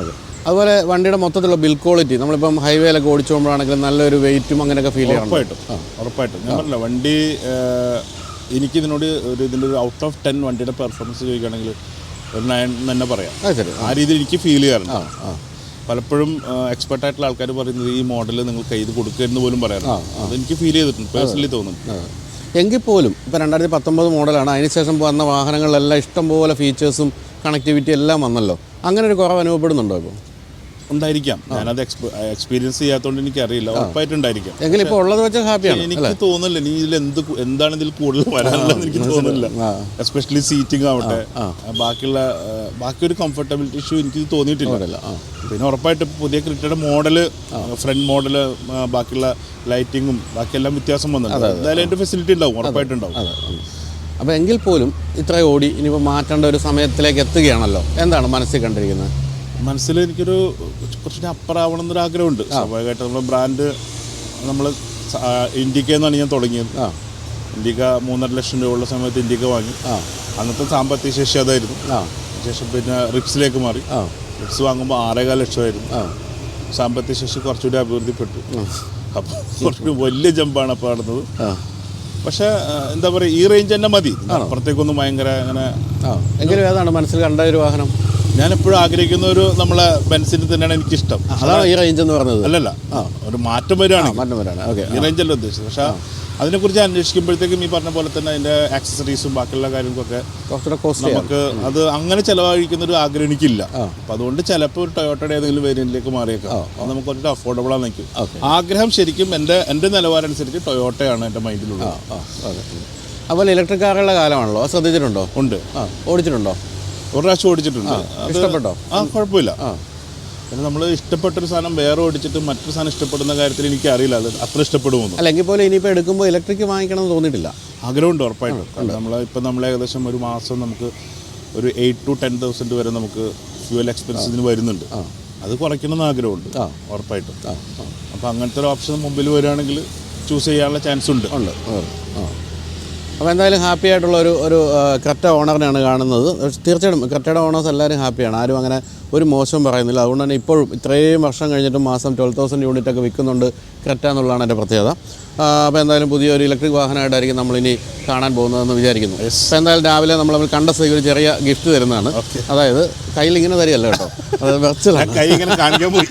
അതെ. അതുപോലെ വണ്ടിയുടെ മൊത്തത്തിലുള്ള ബിൽ ക്വാളിറ്റി നമ്മളിപ്പം ഹൈവേയിലൊക്കെ ഓടിച്ചു പോകുമ്പോഴാണെങ്കിലും നല്ലൊരു വെയിറ്റും അങ്ങനെയൊക്കെ ഫീൽ ചെയ്യണം ഉറപ്പായിട്ടും. ഉറപ്പായിട്ടും. ഞാൻ പറഞ്ഞില്ല വണ്ടി എനിക്കിതിനോട് ഒരു ഇതിന്റെ ഒരു ഔട്ട് ഓഫ് ടെൻ വണ്ടിയുടെ പെർഫോമൻസ് ചോദിക്കുകയാണെങ്കിൽ ഒരു നയൻ തന്നെ പറയാം. ആ രീതിയിൽ എനിക്ക് ഫീൽ ചെയ്യാറുണ്ട്. പലപ്പോഴും എക്സ്പെർട്ട് ആയിട്ടുള്ള ആൾക്കാർ പറയുന്നത് ഈ മോഡൽ നിങ്ങൾ കയ്യിൽ എന്ന് പോലും പറയാറുണ്ട്. അതെനിക്ക് ഫീൽ ചെയ്തിട്ടുണ്ട്. പേഴ്സണലി തോന്നുന്നു. അതെ. എങ്കിൽ പോലും ഇപ്പോൾ രണ്ടായിരത്തി പത്തൊമ്പത് മോഡലാണ് അതിനുശേഷം വന്ന വാഹനങ്ങളിലെല്ലാം ഇഷ്ടംപോലെ ഫീച്ചേഴ്സും കണക്ടിവിറ്റി എല്ലാം വന്നല്ലോ. അങ്ങനെ ഒരു കുറവ് അനുഭവപ്പെടുന്നുണ്ടോ ഇപ്പോൾ ഉണ്ടായിരിക്കാം. ഞാനത് എക്സ്പീരിയൻസ് ചെയ്യാത്തതുകൊണ്ട് എനിക്ക് അറിയില്ല ഉറപ്പായിട്ടുണ്ടായിരിക്കാം. എങ്കിലും ഇപ്പോൾ ഉള്ളത് ഹാപ്പിയാണ് എനിക്ക് തോന്നുന്നില്ല. നീ ഇതിൽ എന്ത് എന്താണ് ഇതിൽ കൂടുതൽ വരാനുള്ളത് എനിക്ക് തോന്നുന്നില്ല. എസ്പെഷ്യലി സീറ്റിംഗ് ആവട്ടെ. ബാക്കിയുള്ള ബാക്കി ഒരു കംഫർട്ടബിലിറ്റി ഇഷ്യൂ എനിക്ക് തോന്നിയിട്ടില്ല. പിന്നെ ഉറപ്പായിട്ട് പുതിയ ക്രിറ്റയുടെ മോഡൽ ഫ്രണ്ട് മോഡൽ ബാക്കിയുള്ള ലൈറ്റിങ്ങും ബാക്കിയെല്ലാം വ്യത്യാസം വന്നിട്ടുണ്ട്. എന്തായാലും അതിന്റെ ഫെസിലിറ്റി ഉണ്ടാവും ഉറപ്പായിട്ടുണ്ടാവും. അപ്പോൾ എങ്കിൽ പോലും ഇത്ര ഓടി ഇനിയിപ്പോൾ മാറ്റേണ്ട ഒരു സമയത്തിലേക്ക് എത്തുകയാണല്ലോ. എന്താണ് മനസ്സിൽ കണ്ടിരിക്കുന്നത്? മനസ്സിൽ എനിക്കൊരു കുറച്ചുകൂടി അപ്പറാവണം എന്നൊരു ആഗ്രഹമുണ്ട് സ്വാഭാവികമായിട്ട് നമ്മൾ ബ്രാൻഡ് നമ്മൾ ഇന്ത്യയ്ക്ക് നിന്നാണ് ഞാൻ തുടങ്ങിയത്. ആ. ഇന്ത്യക്ക മൂന്നര ലക്ഷം രൂപ ഉള്ള സമയത്ത് ഇന്ത്യക്ക വാങ്ങി. ആ. അന്നത്തെ സാമ്പത്തിക ശേഷി അതായിരുന്നു. ആ. ശേഷം പിന്നെ റിക്സിലേക്ക് മാറി. ആ. റിക്സ് വാങ്ങുമ്പോൾ ആറേകാൽ ലക്ഷമായിരുന്നു. ആ. സാമ്പത്തിക ശേഷി കുറച്ചുകൂടി അഭിവൃദ്ധിപ്പെട്ടു. അപ്പോൾ കുറച്ചുകൂടി വലിയ ജമ്പാണ് അപ്പോൾ നടന്നത്. പക്ഷേ എന്താ പറയുക ഈ റേഞ്ച് തന്നെ മതി. അപ്പുറത്തേക്കൊന്നും ഭയങ്കര അങ്ങനെ എങ്കിലും ഏതാണ് മനസ്സിൽ കണ്ട ഒരു വാഹനം? ഞാൻ എപ്പോഴും ആഗ്രഹിക്കുന്ന ഒരു നമ്മളെ ബെൻസിന് തന്നെയാണ് എനിക്കിഷ്ടം. അതാണ് ഈ റേഞ്ച് എന്ന് പറഞ്ഞത് അല്ലല്ല ഒരു മാറ്റം വരികയാണ്. മറ്റവരാണ് ഓക്കെ ഈ റേഞ്ചല്ല ഉദ്ദേശിച്ചത്. പക്ഷേ അതിനെക്കുറിച്ച് അന്വേഷിക്കുമ്പോഴത്തേക്കും ഈ പറഞ്ഞ പോലെ തന്നെ അതിന്റെ ആക്സസറീസും ബാക്കിയുള്ള കാര്യങ്ങൾക്കൊക്കെ നമുക്ക് അത് അങ്ങനെ ചിലവഴിക്കുന്ന ഒരു ആഗ്രഹം എനിക്കില്ല. അപ്പം അതുകൊണ്ട് ചിലപ്പോൾ ഒരു ടൊയോട്ടയുടെ ഏതെങ്കിലും വേരിയന്റിലേക്ക് മാറിയേക്കാം. നമുക്ക് കുറച്ച് അഫോർഡബിൾ ആണ് നിൽക്കും ആഗ്രഹം ശരിക്കും എന്റെ എന്റെ നിലവാരം അനുസരിച്ച് ടൊയോട്ടയാണ് എന്റെ മൈൻഡിലുള്ളത് അതുപോലെ ഇലക്ട്രിക് കാറുകളുടെ കാലമാണല്ലോ. ശ്രദ്ധിച്ചിട്ടുണ്ടോ? ഉണ്ട്. ഓടിച്ചിട്ടുണ്ടോ? ഒരു പ്രാവശ്യം ഓടിച്ചിട്ടുണ്ട്. ഇഷ്ടപ്പെട്ടോ? ആ കുഴപ്പമില്ല. പിന്നെ നമ്മൾ ഇഷ്ടപ്പെട്ടൊരു സാധനം വേറെ ഓടിച്ചിട്ട് മറ്റൊരു സാധനം ഇഷ്ടപ്പെടുന്ന കാര്യത്തിൽ എനിക്ക് അറിയില്ല അത് അത്ര ഇഷ്ടപ്പെടുമെന്ന്. അല്ലെങ്കിൽ പോലും ഇനിയിപ്പോൾ എടുക്കുമ്പോൾ ഇലക്ട്രിക് വാങ്ങിക്കണം എന്ന് തോന്നിയിട്ടില്ല. ആഗ്രഹമുണ്ട് ഉറപ്പായിട്ടും. നമ്മൾ ഇപ്പം നമ്മൾ ഏകദേശം ഒരു മാസം നമുക്ക് ഒരു എയ്റ്റ് ടു ടെൻ തൗസൻഡ് വരെ നമുക്ക് ഫ്യൂവൽ എക്സ്പെൻസിന് വരുന്നുണ്ട്. അത് കുറയ്ക്കണമെന്ന് ആഗ്രഹമുണ്ട്. ഉറപ്പായിട്ടും. അപ്പോൾ അങ്ങനത്തെ ഒരു ഓപ്ഷൻ മുമ്പിൽ വരികയാണെങ്കിൽ ചൂസ് ചെയ്യാനുള്ള ചാൻസ് ഉണ്ട്. ഉണ്ട്. അപ്പോൾ എന്തായാലും ഹാപ്പി ആയിട്ടുള്ള ഒരു ഒരു ക്രെറ്റ ഓണറിനെയാണ് കാണുന്നത്. തീർച്ചയായിട്ടും ക്രെറ്റയുടെ ഓണേഴ്സ് എല്ലാവരും ഹാപ്പിയാണ്. ആരും അങ്ങനെ ഒരു മോശം പറയുന്നില്ല. അതുകൊണ്ട് തന്നെ ഇപ്പോഴും ഇത്രയും വർഷം കഴിഞ്ഞിട്ടും മാസം ട്വൽവ് തൗസൻഡ് യൂണിറ്റ് ഒക്കെ വിൽക്കുന്നുണ്ട് ക്രെറ്റ എന്നുള്ളതാണ് എന്റെ പ്രത്യേകത. അപ്പോൾ എന്തായാലും പുതിയൊരു ഇലക്ട്രിക് വാഹനമായിട്ടായിരിക്കും നമ്മളിനി കാണാൻ പോകുന്നതെന്ന് വിചാരിക്കുന്നു. അപ്പോൾ എന്തായാലും രാവിലെ നമ്മൾ നമ്മൾ കണ്ട സ്ഥിതി ഒരു ചെറിയ ഗിഫ്റ്റ് തരുന്നതാണ്. അതായത് കയ്യിൽ ഇങ്ങനെ തരികയല്ല കേട്ടോ. അത് പോയി.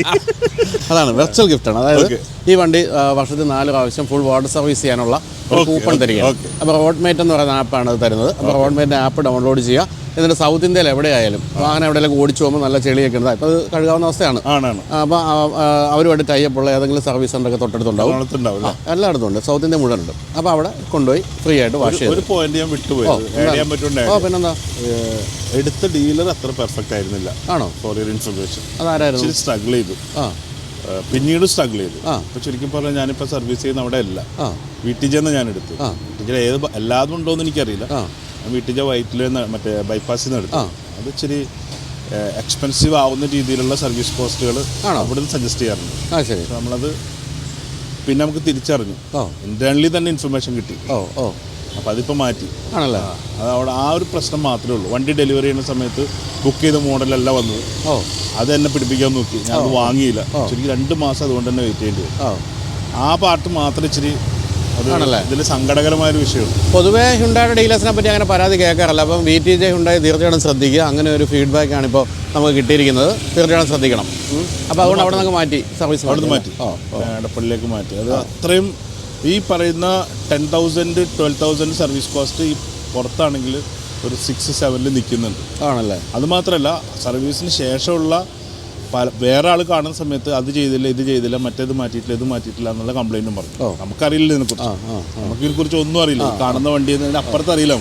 അതാണ് വെർച്വൽ ഗിഫ്റ്റാണ് അതായത് ഈ വണ്ടി വർഷത്തിൽ നാല് പ്രാവശ്യം ഫുൾ വാട്ടർ സർവീസ് ചെയ്യാനുള്ള ഒരു കൂപ്പൺ തരികയാണ്. അപ്പോൾ റോഡ്മേറ്റ് എന്ന് പറയുന്ന ആപ്പാണ് അത് തരുന്നത്. അപ്പോൾ റോഡ്മേറ്റിന്റെ ആപ്പ് ഡൗൺലോഡ് ചെയ്യുക. എന്നിട്ട് സൗത്ത് ഇന്ത്യയിൽ എവിടെയായാലും വാഹനം എവിടെയെങ്കിലും ഓടിച്ചു പോകുമ്പോൾ നല്ല ചെളിയൊക്കെ ഉണ്ട്. അപ്പോൾ അത് കഴുകാവുന്ന അവസ്ഥയാണ്. ആണാണ് അപ്പോൾ അവരുമായിട്ട് ടൈപ്പുള്ള ഏതെങ്കിലും സർവീസ് സെന്ററൊക്കെ തൊട്ടടുത്തുണ്ടാവും. എല്ലായിടത്തും ഉണ്ട്. സൗത്ത് ഇന്ത്യ മുഴുവൻ ഉണ്ട് അപ്പോൾ അവിടെ കൊണ്ടുപോയി ഫ്രീ ആയിട്ട് വാഷ് ചെയ്ത്. ഒരു പോയിന്റ് ഞാൻ വിട്ടുപോയി ഓ പിന്നെന്താ? എടുത്ത ഡീലർ അത്ര പെർഫെക്റ്റ് ആയിരുന്നില്ല. ആണോ? ഇൻഫർമേഷൻ അതാരായിരുന്നു? സ്ട്രഗിൾ ചെയ്തു. ആ. പിന്നീട് സ്ട്രഗിൾ ചെയ്തു. അപ്പൊ ചുരുക്കി പറഞ്ഞാൽ ഞാനിപ്പോ സർവീസ് ചെയ്യുന്ന അവിടെ അല്ല ആ വീട്ടിൽ ചെന്ന് ഞാൻ എടുത്തു. വീട്ടിൽ ഏത് എല്ലാതും ഉണ്ടോ എന്ന് എനിക്കറിയില്ല ആ വൈറ്റിൽ മറ്റേ ബൈപ്പാസിൽ നിന്ന് എടുത്തു അത് ഇച്ചിരി എക്സ്പെൻസീവ് ആവുന്ന രീതിയിലുള്ള സർവീസ് കോസ്റ്റുകൾ ആണോ? നിന്ന് സജസ്റ്റ് ചെയ്യാറുണ്ട്. ആ ശരി. പക്ഷെ നമ്മളത് പിന്നെ നമുക്ക് തിരിച്ചറിഞ്ഞു. ഓ ഇന്റേണലി തന്നെ ഇൻഫർമേഷൻ കിട്ടി. ഓ ഓ. അപ്പോൾ അതിപ്പോൾ മാറ്റി. ആണല്ലേ? അത് അവിടെ ആ ഒരു പ്രശ്നം മാത്രമേ ഉള്ളൂ. വണ്ടി ഡെലിവറി ചെയ്യുന്ന സമയത്ത് ബുക്ക് ചെയ്ത മോഡലല്ല വന്നത്. ഓ. അത് എന്നെ പിടിപ്പിക്കാൻ നോക്കി. ഞാൻ അത് വാങ്ങിയില്ല. ശരിക്കും രണ്ട് മാസം അതുകൊണ്ട് തന്നെ വെയിറ്റ് ചെയ്യേണ്ടി വരും. ആ പാർട്ട് മാത്രം ഇച്ചിരി ആണല്ലേ? ഇതിൽ സങ്കടകരമായൊരു വിഷയമുണ്ട് പൊതുവേ ഹുണ്ടായുടെ ഡീലേഴ്സിനെ പറ്റി അങ്ങനെ പരാതി കേൾക്കാറില്ല. അപ്പം വി ടി ജെ ഹുണ്ടായി തീർച്ചയായിട്ടും ശ്രദ്ധിക്കുക. അങ്ങനെ ഒരു ഫീഡ്ബാക്ക് ആണ് ഇപ്പോൾ നമുക്ക് കിട്ടിയിരിക്കുന്നത്. തീർച്ചയായിട്ടും ശ്രദ്ധിക്കണം. അപ്പോൾ അതുകൊണ്ട് അവിടെ നമുക്ക് മാറ്റി. സർവീസ് അവിടുന്ന് മാറ്റി. എടപ്പള്ളിയിലേക്ക് മാറ്റി. അത് അത്രയും ഈ പറയുന്ന ten thousand twelve thousand service cost ഈ പുറത്താണെങ്കിൽ ഒരു സിക്സ് സെവനിൽ നിൽക്കുന്നുണ്ട്. ആണല്ലേ? അത് മാത്രമല്ല സർവീസിന് ശേഷമുള്ള പല വേറെ ആൾ കാണുന്ന സമയത്ത് അത് ചെയ്തില്ല ഇത് ചെയ്തില്ല മറ്റേത് മാറ്റിയിട്ടില്ല ഇത് മാറ്റിയിട്ടില്ല എന്നുള്ള കംപ്ലൈന്റും പറഞ്ഞു നമുക്കറിയില്ല ഇതിനെക്കുറിച്ച്. നമുക്ക് ഇതിനെക്കുറിച്ച് ഒന്നും അറിയില്ല. കാണുന്ന വണ്ടി അപ്പുറത്ത് അറിയില്ല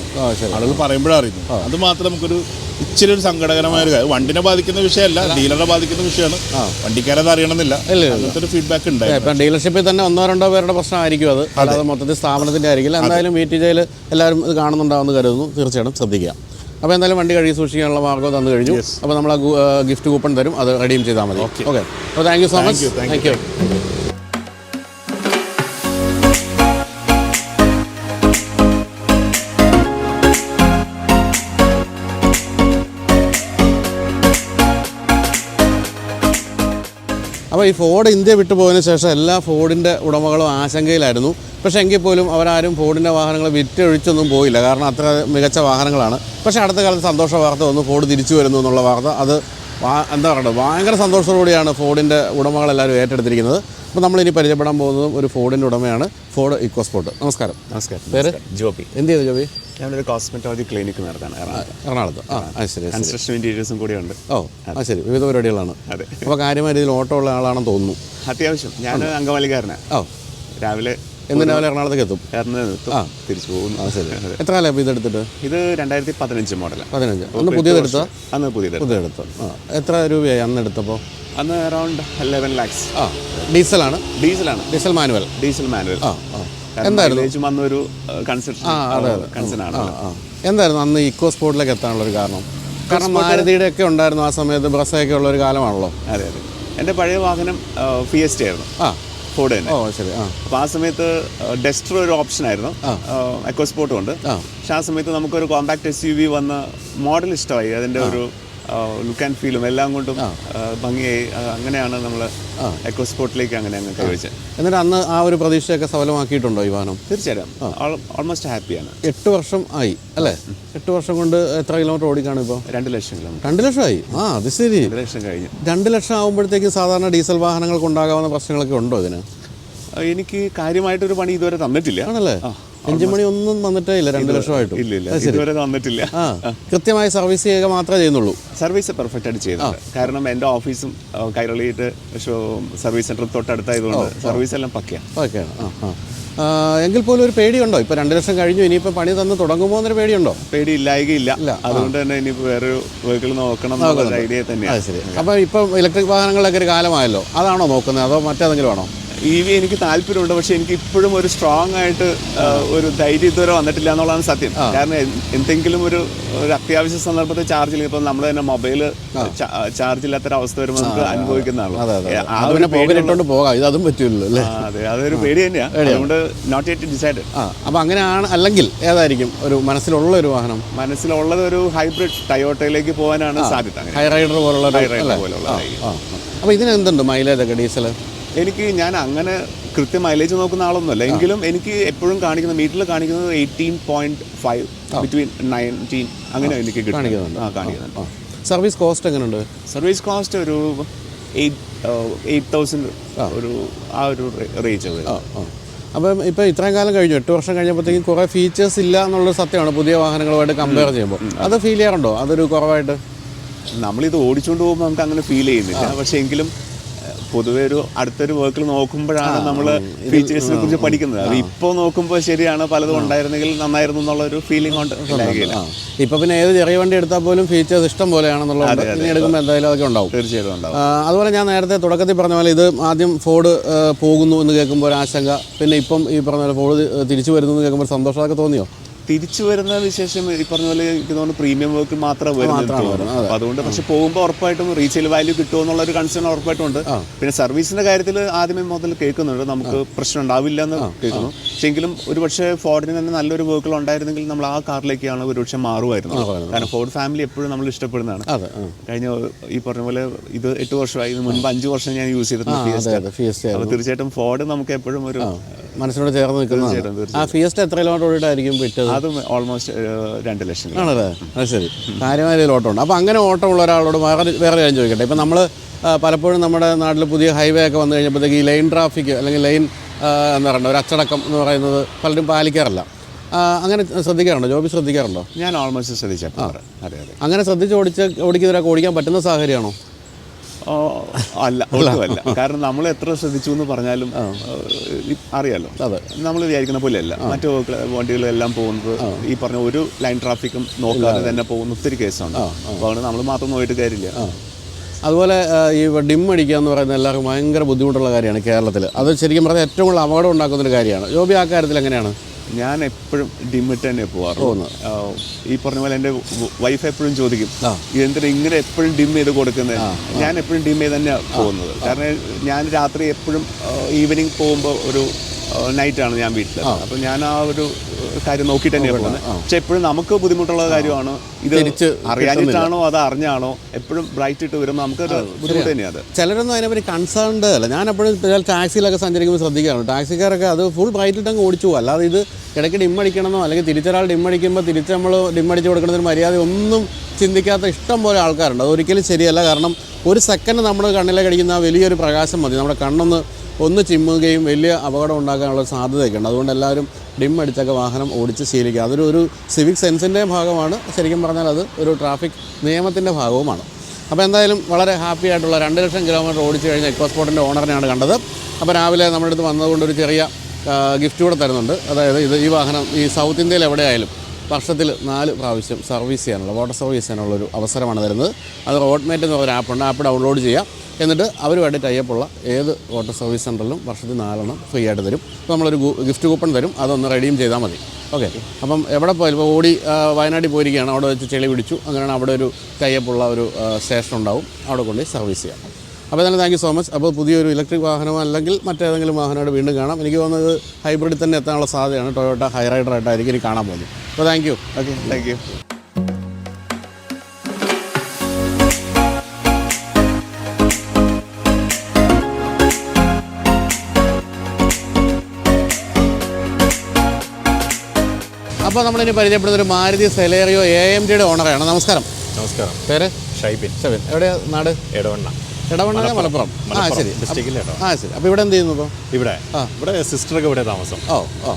ആളുകൾ പറയുമ്പോഴേ അറിയുന്നു അത് മാത്രം നമുക്കൊരു ഇച്ചിരി ഒരു സങ്കടകരമായ ഒരു കാര്യം. വണ്ടിനെ ബാധിക്കുന്ന വിഷയമല്ല ഡീലറെ ബാധിക്കുന്ന വിഷയമാണ്. വണ്ടിക്കാരത് അറിയണമെന്നില്ല. അങ്ങനത്തെ ഒരു ഫീഡ്ബാക്ക് ഉണ്ടായിരുന്നു ഡീലർഷിപ്പിൽ തന്നെ ഒന്നോ രണ്ടോ പേരുടെ പ്രശ്നമായിരിക്കും അത്. അല്ലാതെ മൊത്തത്തിൽ സ്ഥാപനത്തിന്റെ ആയിരിക്കില്ല. എന്തായാലും വീട്ടിൽ എല്ലാവരും ഇത് കാണുന്നുണ്ടാവുമെന്ന് കരുതുന്നു. തീർച്ചയായിട്ടും ശ്രദ്ധിക്കുക. അപ്പോൾ എന്തായാലും വണ്ടി കഴുകി സൂക്ഷിക്കാനുള്ള മാർഗം തന്നു കഴിഞ്ഞു. അപ്പോൾ നമ്മൾ ഗിഫ്റ്റ് കൂപ്പൺ തരും അത് റെഡീം ചെയ്താൽ മതി. ഓക്കെ അപ്പോൾ thank you so much thank you അപ്പോൾ ഈ ഫോർഡ് ഇന്ത്യ വിട്ടു പോയതിനു ശേഷം എല്ലാ ഫോർഡിന്റെ ഉടമകളും ആശങ്കയിലായിരുന്നു. പക്ഷേ എങ്കിൽ പോലും അവരാരും ഫോർഡിന്റെ വാഹനങ്ങൾ വിറ്റൊഴിച്ചൊന്നും പോയില്ല. കാരണം അത്ര മികച്ച വാഹനങ്ങളാണ്. പക്ഷേ അടുത്ത കാലത്ത് സന്തോഷ വാർത്ത വന്നു ഫോർഡ് തിരിച്ചു വരുന്നു എന്നുള്ള വാർത്ത. അത് എന്താ പറയുക ഭയങ്കര സന്തോഷത്തോടുകൂടിയാണ് ഫോർഡിന്റെ ഉടമകളെല്ലാവരും ഏറ്റെടുത്തിരിക്കുന്നത്. അപ്പോൾ നമ്മളിനി പരിചയപ്പെടാൻ പോകുന്നതും ഒരു ഫോർഡിന്റെ ഉടമയാണ് ഫോർഡ് ഇക്കോസ്പോർട്ട്. നമസ്കാരം. നമസ്കാരം. പേര്? ജോബി. എന്ത് ചെയ്തു ജോബി? ഞാനൊരു കോസ്മെറ്റോളജി ക്ലിനിക്ക് നടത്താണ് എറണാകുളത്ത്. ആ ശരി ശരി. കൺസ്ട്രക്ഷൻ ഇന്റീരിയേഴ്സും കൂടി ഉണ്ട്. ഓ ആ ശരി. വിവിധ പരിപാടികളാണ്. അതെ. അപ്പോൾ കാര്യമായ രീതിയിൽ ഓട്ടോ ഉള്ള ആളാണെന്ന് തോന്നുന്നു. അത്യാവശ്യം. ഞാൻ അങ്കമാലിക്കാരനാണ് ഓ. രാവിലെ എന്ന് രാവിലെ എറണാകുളത്തേക്ക് എത്തും. എറണാകുളത്ത് ആ തിരിച്ചു പോകും. ആ ശരി. എത്ര കാലം ഇതെടുത്തിട്ട് ഇത് രണ്ടായിരത്തി പതിനഞ്ച്. മോഡലാണ് പതിനഞ്ച് അന്ന് പുതിയതെടുത്ത അന്ന് പുതിയത് പുതിയതെടുത്ത ആ എത്ര രൂപയായി അന്ന് എടുത്തപ്പോൾ അന്ന് അറൗണ്ട് ലെവൻ ലാക്സ് ആ ഡീസലാണ്? ഡീസലാണ്. Diesel manual. Diesel manual. ആ എന്തായിരുന്നു? വന്നൊരു കൺസൺ ആണ് ആ എന്തായിരുന്നു അന്ന് ഇക്കോ സ്പോർട്ടിലേക്ക് എത്താനുള്ള ഒരു കാരണം കാരണം മാരുതിയുടെ ഒക്കെ ഉണ്ടായിരുന്നു ആ സമയത്ത് ബസ്സൊക്കെ ഉള്ള ഒരു കാലമാണല്ലോ. അതെ അതെ. എന്റെ പഴയ വാഹനം ഫിയസ്റ്റ് ആയിരുന്നു. ആ. ഫോർഡ് തന്നെ. ഓ ശരി. ആ. അപ്പോൾ ആ സമയത്ത് ഡെസ്ട്രോ ഒരു ഓപ്ഷൻ ആയിരുന്നു എക്കോസ്പോർട്ടും ഉണ്ട്. പക്ഷെ ആ സമയത്ത് നമുക്കൊരു കോമ്പാക്ട് എസ് യു വി വന്ന മോഡൽ ഇഷ്ടമായി. അതിന്റെ ഒരു ലുക്ക് ആൻഡ് ഫീലും എല്ലാം കൊണ്ടും ഭംഗിയായി അങ്ങനെയാണ് നമ്മൾ എക്കോ സ്പോട്ടിലേക്ക് അങ്ങനെ അങ്ങ് കഴിച്ചത് എന്നിട്ട് അന്ന് ആ ഒരു പ്രതീക്ഷയൊക്കെ സഫലമാക്കിയിട്ടുണ്ടോ ഈ വാഹനം തീർച്ചയായും ഓൾമോസ്റ്റ് ഹാപ്പിയാണ് എട്ട് വർഷം ആയി അല്ലേ? എട്ട് വർഷം കൊണ്ട് എത്ര കിലോമീറ്റർ ഓടിക്കാണ് ഇപ്പോൾ രണ്ട് ലക്ഷം കിലോമീറ്റർ. രണ്ട് ലക്ഷമായി? ആ അത് ശരി. രണ്ട് ലക്ഷം കഴിഞ്ഞു. രണ്ട് ലക്ഷം ആകുമ്പോഴത്തേക്കും സാധാരണ ഡീസൽ വാഹനങ്ങൾക്ക് ഉണ്ടാകാവുന്ന പ്രശ്നങ്ങളൊക്കെ ഉണ്ടോ ഇതിന്? എനിക്ക് കാര്യമായിട്ടൊരു പണി ഇതുവരെ തന്നിട്ടില്ല. ആണല്ലേ? എഞ്ചിൻ മണി ഒന്നും വന്നിട്ടേ ഇല്ല രണ്ട് ലക്ഷമായിട്ടും ഇതുവരെ തന്നിട്ടില്ല. ആ കൃത്യമായി സർവീസ് ചെയ്യുക മാത്രമേ ചെയ്യുന്നുള്ളൂ. സർവീസ് പെർഫെക്റ്റ് ആയിട്ട് ചെയ്യുന്നുണ്ട് കാരണം എന്റെ ഓഫീസും കൈരളിയിട്ട് സർവീസ് സെന്റർ തൊട്ടടുത്തായതുകൊണ്ട് സർവീസ് എല്ലാം പക്കയാണ്. ആ എങ്കിൽ പോലും ഒരു പേടിയുണ്ടോ? ഇപ്പൊ രണ്ടു ലക്ഷം കഴിഞ്ഞു ഇനിയിപ്പോ പണി തന്ന് തുടങ്ങുമോ എന്നൊരു പേടിയുണ്ടോ? പേടി ഇല്ലായികയില്ല. അതുകൊണ്ട് തന്നെ ഇനിയിപ്പോൾ വേറൊരു വെഹിക്കിൾ നോക്കണം ഐഡിയ തന്നെയാണ് അപ്പൊ ശരി. ഇപ്പം ഇലക്ട്രിക് വാഹനങ്ങളിലൊക്കെ ഒരു കാലമായല്ലോ. അതാണോ നോക്കുന്നത്? അതോ മറ്റേതെങ്കിലും ആണോ? ഇ വി എനിക്ക് താല്പര്യമുണ്ട് പക്ഷെ എനിക്ക് ഇപ്പോഴും ഒരു സ്ട്രോങ് ആയിട്ട് ഒരു ധൈര്യം ഇതുവരെ വന്നിട്ടില്ല എന്നുള്ളതാണ് സത്യം. കാരണം എന്തെങ്കിലും ഒരു ഒരു അത്യാവശ്യ സന്ദർഭത്തിൽ ചാർജ് ഇല്ല ഇപ്പം നമ്മൾ തന്നെ മൊബൈൽ ചാർജ് ഇല്ലാത്തൊരു അവസ്ഥ വരുമ്പോൾ നമുക്ക് അനുഭവിക്കുന്നതാണ് ആ. ഒരു പോകാം ഇത് അതും പറ്റില്ലല്ലോ അതെ അതൊരു പേടി തന്നെയാണ് അതുകൊണ്ട് നോട്ട് യെറ്റ് ഡിസൈഡ് ആ അപ്പോൾ അങ്ങനെയാണ് അല്ലെങ്കിൽ ഏതായിരിക്കും ഒരു മനസ്സിലുള്ള ഒരു വാഹനം? മനസ്സിലുള്ളത് ഒരു ഹൈബ്രിഡ് ടയോട്ടയിലേക്ക് പോകാനാണ് സാധ്യത. ഹൈറൈഡർ ഹൈ റൈഡർ പോലുള്ള ഒരു- ഇതിനെന്തുണ്ട് മൈലേജൊക്കെ അപ്പോൾ മൈലേജ് ഒക്കെ ഡീസൽ എനിക്ക് ഞാൻ അങ്ങനെ കൃത്യം മൈലേജ് നോക്കുന്ന ആളൊന്നുമല്ല. എങ്കിലും എനിക്ക് എപ്പോഴും കാണിക്കുന്ന മീറ്ററിൽ കാണിക്കുന്നത് eighteen point five between nineteen അങ്ങനെ എനിക്ക് കാണിക്കുന്നുണ്ട്. ആ കാണിക്കുന്നുണ്ട്. സർവീസ് കോസ്റ്റ് എങ്ങനെയുണ്ട് സർവീസ് കോസ്റ്റ് ഒരു എയ്റ്റ് തൗസൻഡ് ഒരു ആ ഒരു റേഞ്ച് അപ്പം ഇപ്പോൾ ഇത്രയും കാലം കഴിഞ്ഞു. എട്ട് വർഷം കഴിഞ്ഞപ്പോഴത്തേക്കും കുറേ ഫീച്ചേഴ്സ് ഇല്ല എന്നുള്ളൊരു സത്യമാണ്. പുതിയ വാഹനങ്ങളുമായിട്ട് കമ്പയർ ചെയ്യുമ്പോൾ. അത് ഫീൽ ചെയ്യാറുണ്ടോ? അതൊരു കുറവായിട്ട്? നമ്മളിത് ഓടിച്ചുകൊണ്ട് പോകുമ്പോൾ നമുക്ക് അങ്ങനെ ഫീൽ ചെയ്യുന്നില്ല. പക്ഷേ എങ്കിലും പൊതുവെ ഒരു അടുത്തൊരു വർക്കിൽ നോക്കുമ്പോഴാണ് നമ്മൾ ഫീച്ചേഴ്സിനെ കുറിച്ച് പഠിക്കുന്നത്. അത് ഇപ്പോൾ നോക്കുമ്പോൾ ശരിയാണ് പലതും ഉണ്ടായിരുന്നെങ്കിൽ നന്നായിരുന്നു എന്നുള്ള ഒരു ഫീലിംഗ് ഉണ്ട് ഇപ്പൊ പിന്നെ ഏത് ചെറിയ വണ്ടി എടുത്താൽ പോലും ഫീച്ചേഴ്സ് ഇഷ്ടം പോലെയാണെന്നുള്ളത് ഇനി എടുക്കുമ്പോൾ എന്തായാലും അതൊക്കെ ഉണ്ടാവും. തീർച്ചയായിട്ടും ഉണ്ടാവും. അതുപോലെ ഞാൻ നേരത്തെ തുടക്കത്തിൽ പറഞ്ഞ പോലെ ഇത് ആദ്യം ഫോർഡ് പോകുന്നു എന്ന് കേൾക്കുമ്പോൾ ഒരു ആശങ്ക പിന്നെ ഇപ്പം ഈ പറഞ്ഞ പോലെ ഫോർഡ് തിരിച്ചു വരുന്നു എന്ന് കേൾക്കുമ്പോൾ സന്തോഷം അതൊക്കെ തോന്നിയോ? തിരിച്ചു വരുന്നതിന് ശേഷം ഈ പറഞ്ഞ പോലെ എനിക്ക് തോന്നുന്നു പ്രീമിയം വർക്ക് മാത്രമേ വരുന്നുള്ളൂ അതുകൊണ്ട് പക്ഷെ പോകുമ്പോൾ ഉറപ്പായിട്ടും റീസെയിൽ വാല്യൂ കിട്ടുമോ എന്നുള്ള ഒരു കൺസേൺ ഉറപ്പായിട്ടും ഉണ്ട് പിന്നെ സർവീസിന്റെ കാര്യത്തിൽ ആദ്യമേ മുതൽ കേൾക്കുന്നുണ്ട്. നമുക്ക് പ്രശ്നം ഉണ്ടാവില്ല എന്ന് കേൾക്കുന്നു. പക്ഷെ എങ്കിലും ഒരു പക്ഷേ ഫോർഡിന് തന്നെ നല്ലൊരു വർക്കുകൾ ഉണ്ടായിരുന്നെങ്കിൽ നമ്മൾ ആ കാറിലേക്കാണ് ഒരു പക്ഷേ മാറുമായിരുന്നു കാരണം ഫോർഡ് ഫാമിലി എപ്പോഴും നമ്മൾ ഇഷ്ടപ്പെടുന്നതാണ്. കഴിഞ്ഞ ഈ പറഞ്ഞ പോലെ ഇത് എട്ട് വർഷമായി മുൻപ് അഞ്ച് വർഷം ഞാൻ യൂസ് ചെയ്തിട്ടുണ്ട് തീർച്ചയായിട്ടും ഫോർഡ് നമുക്ക് എപ്പോഴും ഒരു മനസ്സിനോട് ചേർന്ന് നിൽക്കുന്നതാണ്. ആ ഫിയസ്റ്റ് എത്ര കിലോമീറ്റർ ഓടിയിട്ടായിരിക്കും വിറ്റത് അതും ഓൾമോസ്റ്റ് രണ്ട് ലക്ഷം. ആണല്ലേ? അത് ശരി. കാര്യമായ രീതിയിൽ ഓട്ടം ഉണ്ട് അപ്പോൾ അങ്ങനെ ഓട്ടമുള്ള ഒരാളോട് വേറെ വേറെ കാര്യം ചോദിക്കട്ടെ. ഇപ്പം നമ്മൾ പലപ്പോഴും നമ്മുടെ നാട്ടിൽ പുതിയ ഹൈവേ ഒക്കെ വന്നു കഴിഞ്ഞപ്പോഴത്തേക്ക് ഈ ലൈൻ ട്രാഫിക് അല്ലെങ്കിൽ ലൈൻ എന്താ പറയുക ഒരു അച്ചടക്കം എന്ന് പറയുന്നത് പലരും പാലിക്കാറില്ല. അങ്ങനെ ശ്രദ്ധിക്കാറുണ്ടോ? ജോബി ശ്രദ്ധിക്കാറുണ്ടോ? ഞാൻ ഓൾമോസ്റ്റ് ശ്രദ്ധിച്ചു അതെ അതെ. അങ്ങനെ ശ്രദ്ധിച്ച് ഓടിച്ച് ഓടിക്കുന്നവരൊക്കെ ഓടിക്കാൻ പറ്റുന്ന സാഹചര്യമാണോ? അല്ല ഒട്ടുമല്ല. കാരണം നമ്മൾ എത്ര ശ്രദ്ധിച്ചു എന്ന് പറഞ്ഞാലും അറിയാലോ. അതെ. നമ്മൾ വിചാരിക്കുന്ന പോലെ അല്ല മറ്റു വണ്ടികളെല്ലാം പോകുന്നത് ഈ പറഞ്ഞ ഒരു ലൈൻ ട്രാഫിക്കും നോക്കാതെ തന്നെ പോകുന്ന ഒത്തിരി കേസാണ് അപ്പോൾ അതുകൊണ്ട് നമ്മൾ മാത്രം നോയിട്ട് കാര്യമില്ല. അതുപോലെ ഈ ഡിം അടിക്കുക എന്ന് പറയുന്നത് എല്ലാവർക്കും ഭയങ്കര ബുദ്ധിമുട്ടുള്ള കാര്യമാണ് കേരളത്തിൽ അത് ശരിക്കും പറഞ്ഞാൽ ഏറ്റവും കൂടുതൽ അപകടം ഉണ്ടാക്കുന്ന ഒരു കാര്യമാണ്. ജോബി ആ കാര്യത്തിൽ എങ്ങനെയാണ്? ഞാൻ എപ്പോഴും ഡിമിട്ട് തന്നെ പോവാറുള്ളത് ഈ പറഞ്ഞ പോലെ എന്റെ വൈഫ് എപ്പോഴും ചോദിക്കും ഇതെന്തിനാ ഇങ്ങനെ എപ്പോഴും ഡിം ചെയ്ത് കൊടുക്കുന്നത് ഞാൻ എപ്പോഴും ഡിം ചെയ്ത് തന്നെയാണ് പോകുന്നത്. കാരണം ഞാൻ രാത്രി എപ്പോഴും ഈവനിങ് പോകുമ്പോൾ ഒരു നൈറ്റാണ് ഞാൻ വീട്ടിൽ അപ്പം ഞാൻ ആ ഒരു കാര്യം നോക്കിയിട്ട് തന്നെയാണ് പോകുന്നത്. പക്ഷെ എപ്പോഴും നമുക്ക് ബുദ്ധിമുട്ടുള്ള കാര്യമാണ് ഇത് അറിയാനിട്ടാണോ അത് അറിഞ്ഞാണോ? എപ്പോഴും ബ്രൈറ്റ് ഇട്ട് വരുമ്പോൾ നമുക്ക് ബുദ്ധിമുട്ട് തന്നെയാണ് അത്. ചിലരൊന്നും അതിനെപ്പറ്റി കൺസേൺഡ് അല്ല. ഞാൻ എപ്പോഴും ടാക്സിയിലൊക്കെ സഞ്ചരിക്കുമ്പോൾ ശ്രദ്ധിക്കാറുണ്ട്. ടാക്സിക്കാരൊക്കെ അത് ഫുൾ ബ്രൈറ്റിട്ട് അങ്ങ് ഓടിച്ചു പോകും. അല്ലാതെ ഇത് ഇടയ്ക്ക് ഡിമ്മടിക്കണമെന്നോ അല്ലെങ്കിൽ തിരിച്ചൊരാൾ ഡിമ്മടിക്കുമ്പോൾ തിരിച്ച് നമ്മൾ ഡിമ്മടിച്ച് കൊടുക്കുന്നതിന് മര്യാദ ഒന്നും ചിന്തിക്കാത്ത ഇഷ്ടം പോലെ ആൾക്കാരുണ്ട്. അതൊരിക്കലും ശരിയല്ല. കാരണം ഒരു സെക്കൻഡ് നമ്മുടെ കണ്ണിലേക്ക് അടിക്കുന്ന വലിയൊരു പ്രകാശം മതി. നമ്മുടെ കണ്ണൊന്ന് ഒന്ന് ചിമ്മുകയും വലിയ അപകടം ഉണ്ടാക്കാനുള്ള സാധ്യതയൊക്കെ ഉണ്ട് അതുകൊണ്ട് എല്ലാവരും ഡിം അടിച്ചൊക്കെ വാഹനം ഓടിച്ച് ശീലിക്കുക. അതൊരു ഒരു സിവിക് സെൻസിന്റെ ഭാഗമാണ്. ശരിക്കും പറഞ്ഞാൽ അത് ഒരു ട്രാഫിക് നിയമത്തിന്റെ ഭാഗവുമാണ്. അപ്പോൾ എന്തായാലും വളരെ ഹാപ്പി ആയിട്ടുള്ള രണ്ട് ലക്ഷം കിലോമീറ്റർ ഓടിച്ചു കഴിഞ്ഞ എക്കോ സ്പോട്ടിന്റെ ഓണറിനെയാണ് കണ്ടത്. അപ്പോൾ രാവിലെ നമ്മുടെ അടുത്ത് വന്നതുകൊണ്ട് ഒരു ചെറിയ ഗിഫ്റ്റ് കൂടെ തരുന്നുണ്ട്. അതായത് ഇത് ഈ വാഹനം ഈ സൗത്ത് ഇന്ത്യയിൽ എവിടെയായാലും വർഷത്തിൽ നാല് പ്രാവശ്യം സർവീസ് ചെയ്യാനുള്ള വാട്ടർ സർവീസ് ചെയ്യാനുള്ള ഒരു അവസരമാണ് തരുന്നത്. അത് റോഡ്മേറ്റ് എന്ന് പറഞ്ഞ ആപ്പുണ്ട് ആപ്പ് ഡൗൺലോഡ് ചെയ്യാം. എന്നിട്ട് അവരുമായിട്ട് ടൈപ്പുള്ള ഏത് വാട്ടർ സർവീസ് സെന്ററിലും വർഷത്തിൽ നാലെണ്ണം ഫ്രീ ആയിട്ട് തരും. അപ്പോൾ നമ്മളൊരു ഗിഫ്റ്റ് കൂപ്പൺ തരും. അതൊന്ന് റെഡീം ചെയ്താൽ മതി. ഓക്കെ അപ്പം എവിടെ പോയാലും ഇപ്പോൾ ഓടി വയനാട്ടിൽ പോയിരിക്കുകയാണ്. അവിടെ വെച്ച് ചെളി പിടിച്ചു. അങ്ങനെയാണ് അവിടെ ഒരു ടൈപ്പുള്ള ഒരു സ്റ്റേഷൻ ഉണ്ടാവും. അവിടെ കൊണ്ടുപോയി സർവീസ് ചെയ്യാം. അപ്പോൾ തന്നെ താങ്ക് യു സോ മച്ച് അപ്പോൾ പുതിയൊരു ഇലക്ട്രിക് വാഹനമോ അല്ലെങ്കിൽ മറ്റേതെങ്കിലും വാഹനമായിട്ട് വീണ്ടും കാണാം. എനിക്ക് തോന്നുന്നത് ഹൈബ്രിഡിൽ തന്നെ എത്താനുള്ള സാധ്യതയാണ്. ടൊയോട്ട ഹൈറൈഡറായിട്ടായിരിക്കും ഇനി കാണാൻ പോകുന്നത്. അപ്പോൾ thank you okay thank you അപ്പോൾ നമ്മളിനി പരിചയപ്പെടുന്ന ഒരു മാരുതി സെലേറിയോ എ എം ഡിയുടെ ഓണറാണ് നമസ്കാരം. നമസ്കാരം. പേര്? ഷൈബിൻ. ഷൈബിൻ. എവിടെയാണ് നാട്? എടവണ്ണ. ഇടവണ്ണ മലപ്പുറം ആ ശരി. ഡിസ്ട്രിക്റ്റിലെ ആ ശരി. അപ്പോൾ ഇവിടെ എന്ത് ചെയ്യുന്നു ഇപ്പോൾ ഇവിടെ. ഇവിടെ സിസ്റ്ററൊക്കെ ഇവിടെ താമസം. ഓ ഓ.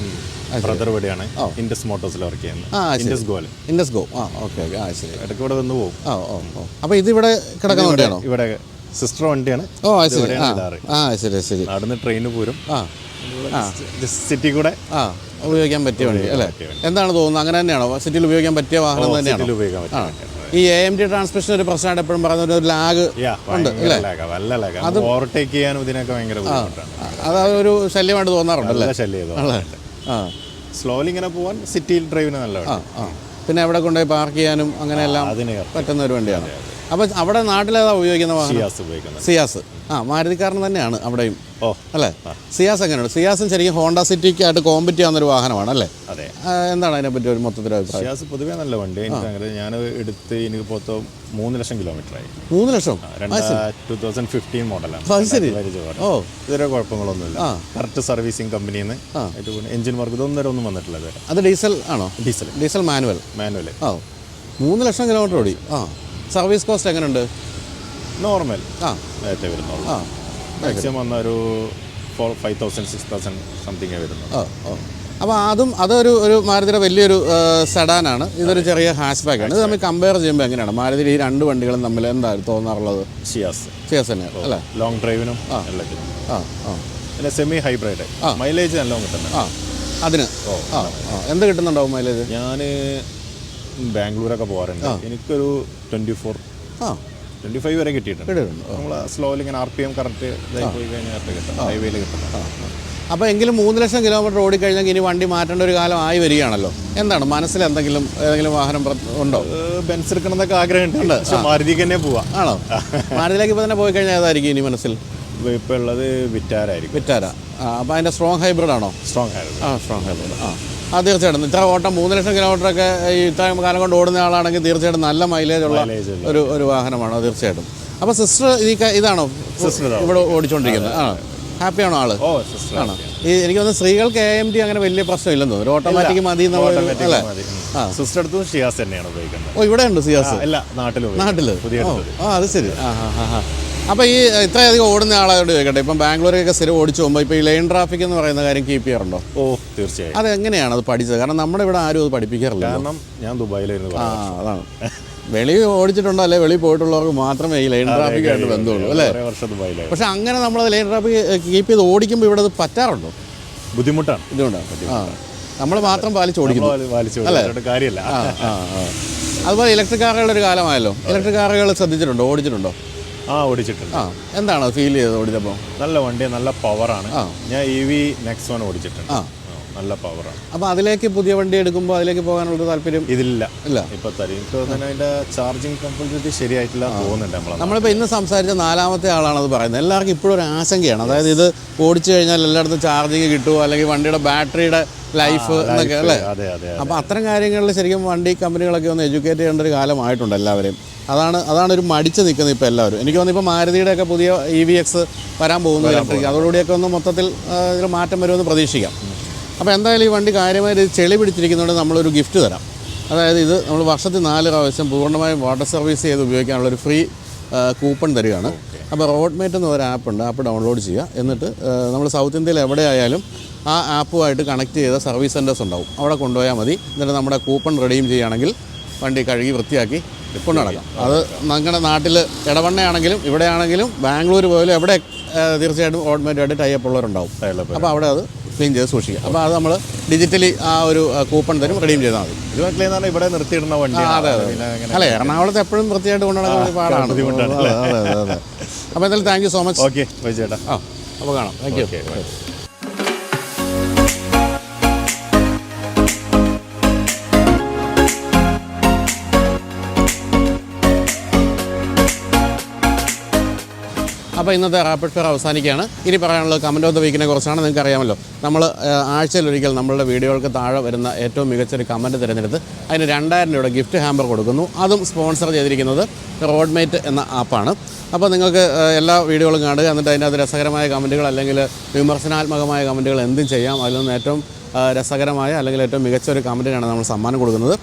ബ്രദർ ഇവിടെയാണ്. ഇൻഡസ് മോട്ടോഴ്സിൽ വർക്ക് ചെയ്യുന്നത്. ഇൻഡസ് ഗോൽ ഇൻഡസ് ഗോ. ആ ഓക്കെ ഓക്കെ. ആ ശരി. ഇടയ്ക്ക് ഇവിടെ വന്ന് പോകും ആ ഓ ഓ. അപ്പോൾ ഇവിടെ കിടക്കുന്ന വണ്ടിയാണോ? ഇവിടെ സിസ്റ്റർ വണ്ടിയാണ്. ഓ ശരി. ആ ശരി ശരി. നടന്ന് ട്രെയിന് പോരും. ആ സിറ്റി കൂടെ. ആ ഉപയോഗിക്കാൻ പറ്റിയ വണ്ടി അല്ലേ? എന്താണ് തോന്നുന്നത്? അങ്ങനെ തന്നെയാണോ? സിറ്റിയിൽ ഉപയോഗിക്കാൻ പറ്റിയ വാഹനം തന്നെയാണ്? ഉപയോഗിക്കാൻ ആ. പറ്റും ഈ എ എം ഡി ട്രാൻസ്മിഷൻ ഒരു പ്രശ്നമായിട്ട് എപ്പോഴും പറയുന്ന ഒരു ലാഗ് ഉണ്ട് അത് ഓവർടേക്ക് ചെയ്യാനും ഇതിനൊക്കെ ഭയങ്കര അത് ഒരു ശല്യമായിട്ട് തോന്നാറുണ്ട് അല്ലേ? ശല്യം സ്ലോലി ഇങ്ങനെ പോവാൻ സിറ്റിയിൽ ഡ്രൈവിന് നല്ലതാണ്. പിന്നെ എവിടെ കൊണ്ടുപോയി പാർക്ക് ചെയ്യാനും അങ്ങനെയെല്ലാം പറ്റുന്ന ഒരു വണ്ടിയാണ്. അപ്പോൾ അവിടെ നാട്ടിലേതാ ഉപയോഗിക്കുന്ന ഉപയോഗിക്കുന്നത്. സിയാസ്. ആ മാരുതിക്കാരൻ തന്നെയാണ് അവിടെയും. ഓ. അല്ലേ? സിയാസ് എങ്ങനെയാണ് സിയാസും ശരിക്കും ഹോണ്ട സിറ്റിക്കായിട്ട് കോമ്പറ്റ് ചെയ്യുന്ന ഒരു വാഹനമാണ് അല്ലേ? അതെ. എന്താണ് അതിനെ പറ്റി ഒരു മൊത്തത്തിൽ അഭിപ്രായം? സിയാസ് പൊതുവേ നല്ല വണ്ടി. എനിക്ക് അങ്ങനെ ഞാൻ എടുത്ത് എനിക്ക് പോത്തോ മൂന്ന് ലക്ഷം കിലോമീറ്റർ ആയി മൂന്ന് ലക്ഷം? ടൂ തൗസൻഡ് ഫിഫ്റ്റീൻ മോഡലാണ് ഓ. ഇതുവരെ കുഴപ്പങ്ങളൊന്നുമില്ല. കറക്റ്റ് സർവീസിങ് കമ്പനിയിൽ നിന്ന് എഞ്ചിൻ വർക്ക് ഇതൊന്നും ഒന്നും വന്നിട്ടില്ല അത് ഡീസൽ ആണോ? ഡീസൽ. Diesel manual. മാനുവൽ ആ മൂന്ന് ലക്ഷം കിലോമീറ്റർ ഓടി. ആ. സർവീസ് കോസ്റ്റ് എങ്ങനെയുണ്ട് നോർമൽ. ആ. നേരത്തെ വരുന്നുള്ളൂ. ആ. മാക്സിമം വന്ന ഒരു four five thousand six thousand something വരുന്നുള്ളൂ. ഓ ഓ അപ്പോൾ അതും അതൊരു ഒരു മാരുതിയുടെ വലിയൊരു സെഡാനാണ് ഇതൊരു ചെറിയ ഹാഷ് ബാക്ക് ആണ്. ഇത് നമ്മൾ കമ്പയർ ചെയ്യുമ്പോൾ എങ്ങനെയാണ്? മാരുതി ഈ രണ്ട് വണ്ടികളും തമ്മിൽ എന്താണ് തോന്നാറുള്ളത്? ഷിയാസ് സിയാസ് തന്നെ അല്ലേ? ലോങ് ഡ്രൈവിനും എല്ലാത്തിനും. ആ ആ. പിന്നെ സെമി ഹൈബ്രിഡ് മൈലേജ് നല്ലോണം കിട്ടുന്നത് ആ. അതിന്? ഓ. ആ എന്ത് കിട്ടുന്നുണ്ടാവും മൈലേജ് ഞാൻ ബാംഗ്ലൂരൊക്കെ പോകാറുണ്ട്. എനിക്കൊരു ട്വന്റി ഫോർ ആ. ട്വന്റി ഫൈവ് വരെ കിട്ടിയിട്ടുണ്ട്. നമ്മൾ സ്ലോയിൽ ഇങ്ങനെ ആർ പി എം കറക്റ്റ് ഇതായി പോയി കഴിഞ്ഞാൽ കിട്ടും. ഹൈവേയിൽ കിട്ടും. അപ്പോൾ എങ്കിലും മൂന്ന് ലക്ഷം കിലോമീറ്റർ ഓടിക്കഴിഞ്ഞെങ്കിൽ ഇനി വണ്ടി മാറ്റേണ്ട ഒരു കാലം ആയി വരികയാണല്ലോ. എന്താണ്? മനസ്സിൽ എന്തെങ്കിലും ഏതെങ്കിലും വാഹനം ഉണ്ടോ? ബെൻസ് എടുക്കണം എന്നൊക്കെ ആഗ്രഹമുണ്ട്. മാരുതിക്ക് തന്നെ പോവാ. ആണോ? മാരുതിയിലേക്ക് ഇപ്പോൾ തന്നെ പോയി കഴിഞ്ഞാൽ ഏതായിരിക്കും ഇനി മനസ്സിൽ? ഇപ്പോൾ ഉള്ളത് വിറ്റാരായിരിക്കും വിറ്റാര. അപ്പോൾ അതിന്റെ സ്ട്രോങ് ഹൈബ്രിഡ് ആണോ? സ്ട്രോങ് ഹൈബ്രിഡ് ആ സ്ട്രോങ് ഹൈബ്രിഡ് ആ. ആ തീർച്ചയായിട്ടും. ഇത്ര ഓട്ടം മൂന്ന് ലക്ഷം കിലോമീറ്റർ ഒക്കെ ഈ ഇത്രയും കാലം കൊണ്ട് ഓടുന്ന ആളാണെങ്കിൽ തീർച്ചയായിട്ടും നല്ല മൈലേജ് ഉള്ള ഒരു ഒരു വാഹനമാണ് തീർച്ചയായിട്ടും. അപ്പോൾ സിസ്റ്റർ ഈ ഇതാണോ? സിസ്റ്റർ. ഇവിടെ ഓടിച്ചുകൊണ്ടിരിക്കുന്നത് ആ ഹാപ്പിയാണോ ആൾ? ആണോ? ഈ എനിക്ക് തോന്നുന്നു സ്ത്രീകൾക്ക് എ എം ടി അങ്ങനെ വലിയ പ്രശ്നമില്ലെന്ന് തോന്നുന്നു. ഓട്ടോമാറ്റിക് മതി അല്ലേ? സിസ്റ്റർ അടുത്തും സിയാസ് തന്നെയാണ് ഉപയോഗിക്കുന്നത്. ഓ ഇവിടെ ഉണ്ട് സിയാസ് അല്ല നാട്ടിൽ ആ അത് ശരി. ആ ആ ആ. അപ്പോൾ ഈ ഇത്രയധികം ഓടുന്ന ആളായോട് ചോദിക്കട്ടെ ഇപ്പം ബാംഗ്ലൂരൊക്കെ സ്ഥിരം ഓടിച്ചു പോകുമ്പോൾ ഇപ്പോൾ ഈ ലൈൻ ട്രാഫിക് എന്ന് പറയുന്ന കാര്യം കീപ്പ് ചെയ്യാറുണ്ടോ? ഓ തീർച്ചയായും. അത് എങ്ങനെയാണ് അത് പഠിച്ചത്? കാരണം നമ്മുടെ ഇവിടെ ആരും അത് പഠിപ്പിക്കാറില്ല. കാരണം ഞാൻ ദുബായിലായിരുന്നു ആ അതാണ്. വെളി ഓടിച്ചിട്ടുണ്ടോ അല്ലെ? വെളി പോയിട്ടുള്ളവർക്ക് മാത്രമേ ഈ ലൈൻ ട്രാഫിക് ആയിട്ട് ബന്ധമുള്ളൂ അല്ലേ? പക്ഷെ അങ്ങനെ നമ്മൾ ലൈൻ ട്രാഫിക് കീപ്പ് ചെയ്ത് ഓടിക്കുമ്പോൾ ഇവിടെ അത് പറ്റാറുണ്ടോ? ബുദ്ധിമുട്ടാണ്. ബുദ്ധിമുട്ടാണ്. ആ. നമ്മൾ മാത്രം പാലിച്ച് ഓടിക്കുന്നു. കാര്യമില്ല. അതുപോലെ ഇലക്ട്രിക് കാറുകളുടെ ഒരു കാലമായല്ലോ. ഇലക്ട്രിക് കാറുകൾ ശ്രദ്ധിച്ചിട്ടുണ്ടോ? ഓടിച്ചിട്ടുണ്ടോ? ആ ഓടിച്ചിട്ടുണ്ട്. ആ എന്താണ് ഫീൽ ചെയ്തത് ഓടിച്ചപ്പോൾ നല്ല വണ്ടി നല്ല പവറാണ്. ഞാൻ ഇ വി നെക്സ് വൺ ഓടിച്ചിട്ടുണ്ട്. ആ. നല്ല പവറാണ് അപ്പോൾ അതിലേക്ക് പുതിയ വണ്ടി എടുക്കുമ്പോൾ അതിലേക്ക് പോകാനുള്ള താല്പര്യം ഇതില്ല. ഇല്ല. ഇപ്പോൾ തരും. എനിക്ക് തോന്നുന്നു അതിന്റെ ചാർജിങ് കമ്പൽസിറ്റി ശരിയായിട്ടില്ല തോന്നുന്നുണ്ട് നമ്മൾ നമ്മളിപ്പോൾ ഇന്ന് സംസാരിച്ച നാലാമത്തെ ആളാണ് അത് പറയുന്നത്. എല്ലാവർക്കും ഇപ്പോഴും ഒരു ആശങ്കയാണ്. അതായത് ഇത് ഓടിച്ചു കഴിഞ്ഞാൽ എല്ലായിടത്തും ചാർജിങ് കിട്ടുമോ അല്ലെങ്കിൽ വണ്ടിയുടെ ബാറ്ററിയുടെ ലൈഫ് എന്നൊക്കെ അല്ലേ? അപ്പോൾ അത്തരം കാര്യങ്ങളിൽ ശരിക്കും വണ്ടി കമ്പനികളൊക്കെ ഒന്ന് എഡ്യൂക്കേറ്റ് ചെയ്യേണ്ട ഒരു കാലമായിട്ടുണ്ട് എല്ലാവരെയും. അതാണ് അതാണ് ഒരു മടിച്ച് നിൽക്കുന്നത് ഇപ്പോൾ എല്ലാവരും. എനിക്ക് തോന്നുന്നു ഇപ്പോൾ മാരുതിയുടെ ഒക്കെ പുതിയ ഇ വി എക്സ് വരാൻ പോകുന്നു ഇലക്ട്രിക് അതോടുകൂടിയൊക്കെ ഒന്ന് മൊത്തത്തിൽ ഇതിൽ മാറ്റം വരുമെന്ന് പ്രതീക്ഷിക്കാം. അപ്പോൾ എന്തായാലും ഈ വണ്ടി കാര്യമായിട്ട് ഇത് ചെളി പിടിച്ചിരിക്കുന്നതുകൊണ്ട് നമ്മളൊരു ഗിഫ്റ്റ് തരാം. അതായത് ഇത് നമ്മൾ വർഷത്തിൽ നാല് പ്രാവശ്യം പൂർണമായും വാട്ടർ സർവീസ് ചെയ്ത് ഉപയോഗിക്കാനുള്ള ഒരു ഫ്രീ കൂപ്പൺ തരികയാണ്. അപ്പോൾ റോഡ് മേറ്റ് എന്ന് ഒരു ആപ്പ് ഉണ്ട്. ആപ്പ് ഡൗൺലോഡ് ചെയ്യുക. എന്നിട്ട് നമ്മൾ സൗത്ത് ഇന്ത്യയിൽ എവിടെയായാലും ആ ആപ്പുമായിട്ട് കണക്ട് ചെയ്ത സർവീസ് സെന്റേഴ്സ് ഉണ്ടാവും. അവിടെ കൊണ്ടുപോയാൽ മതി. എന്നിട്ട് നമ്മുടെ കൂപ്പൺ റെഡീം ചെയ്യുകയാണെങ്കിൽ വണ്ടി കഴുകി വൃത്തിയാക്കി കൊണ്ടു നടക്കാം. അത് ഞങ്ങളുടെ നാട്ടിൽ ഇടവണ്ണയാണെങ്കിലും ഇവിടെയാണെങ്കിലും ബാംഗ്ലൂർ പോലും എവിടെ തീർച്ചയായിട്ടും ഓട്ടോമാറ്റിക്കായിട്ട് ടൈപ്പ് ഉള്ളവരുണ്ടാവും. അപ്പോൾ അവിടെ അത് ക്ലീൻ ചെയ്ത് സൂക്ഷിക്കുക അപ്പോൾ അത് നമ്മൾ ഡിജിറ്റലി ആ ഒരു കൂപ്പൺ തരും റെഡീം ചെയ്താൽ മതി. ഇത് ക്ലീൻ ഇവിടെ നിർത്തിയിടുന്ന വണ്ടി അതെ അതെ. അല്ല എറണാകുളത്ത് എപ്പോഴും വൃത്തിയായിട്ട് കൊണ്ടുനടക്കാൻ പാടാണ്. അതെ അതെ അതെ. അപ്പോൾ എന്തായാലും thank you so much okay ചേട്ടാ. ആ അപ്പോൾ കാണാം. താങ്ക് യു അപ്പോൾ ഇന്നത്തെ റാപ്പിഡ് ഫെയർ അവസാനിക്കുകയാണ്. ഇനി പറയാനുള്ളത് കമന്റ് ഓഫ് ദ വീക്കിനെ കുറിച്ചാണ് നിങ്ങൾക്ക് അറിയാമല്ലോ. നമ്മൾ ആഴ്ചയിലൊരിക്കൽ നമ്മളുടെ വീഡിയോകൾക്ക് താഴെ വരുന്ന ഏറ്റവും മികച്ചൊരു കമന്റ് തിരഞ്ഞെടുത്ത് അതിന് രണ്ടായിരം രൂപയുടെ ഗിഫ്റ്റ് ഹാമ്പർ കൊടുക്കുന്നു. അതും സ്പോൺസർ ചെയ്തിരിക്കുന്നത് റോഡ്മേറ്റ് എന്ന ആപ്പാണ് അപ്പോൾ നിങ്ങൾക്ക് എല്ലാ വീഡിയോകളും കാണുക. എന്നിട്ട് അതിന്റെ അത് രസകരമായ കമന്റുകൾ അല്ലെങ്കിൽ വിമർശനാത്മകമായ കമന്റുകൾ എന്തും ചെയ്യാം. അതിൽ നിന്ന് ഏറ്റവും രസകരമായ അല്ലെങ്കിൽ ഏറ്റവും മികച്ച ഒരു കമന്റിനാണ് നമ്മൾ സമ്മാനം കൊടുക്കുന്നത്.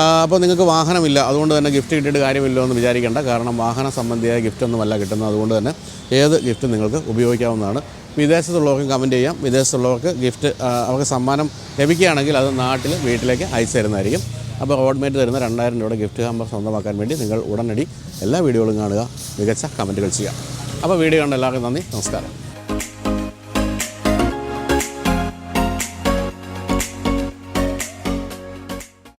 അപ്പോൾ നിങ്ങൾക്ക് വാഹനമില്ല. അതുകൊണ്ട് തന്നെ ഗിഫ്റ്റ് കിട്ടിയിട്ട് കാര്യമില്ലോ എന്ന് വിചാരിക്കേണ്ട. കാരണം വാഹന സംബന്ധിയായ ഗിഫ്റ്റ് ഒന്നുമല്ല കിട്ടുന്നത്. അതുകൊണ്ട് തന്നെ ഏത് ഗിഫ്റ്റ് നിങ്ങൾക്ക് ഉപയോഗിക്കാവുന്നതാണ്. വിദേശത്തുള്ളവർക്കും കമന്റ് ചെയ്യാം. വിദേശത്തുള്ളവർക്ക് ഗിഫ്റ്റ് അവർക്ക് സമ്മാനം ലഭിക്കുകയാണെങ്കിൽ അത് നാട്ടിൽ വീട്ടിലേക്ക് അയച്ചു തരുന്നതായിരിക്കും. അപ്പോൾ റോഡ്മേറ്റ് തരുന്ന രണ്ടായിരം രൂപയുടെ ഗിഫ്റ്റ് ഹാമ്പർ സ്വന്തമാക്കാൻ വേണ്ടി നിങ്ങൾ ഉടനടി എല്ലാ വീഡിയോകളും കാണുക. മികച്ച കമന്റുകൾ ചെയ്യുക. അപ്പോൾ വീഡിയോ കണ്ട എല്ലാവർക്കും നന്ദി. നമസ്കാരം.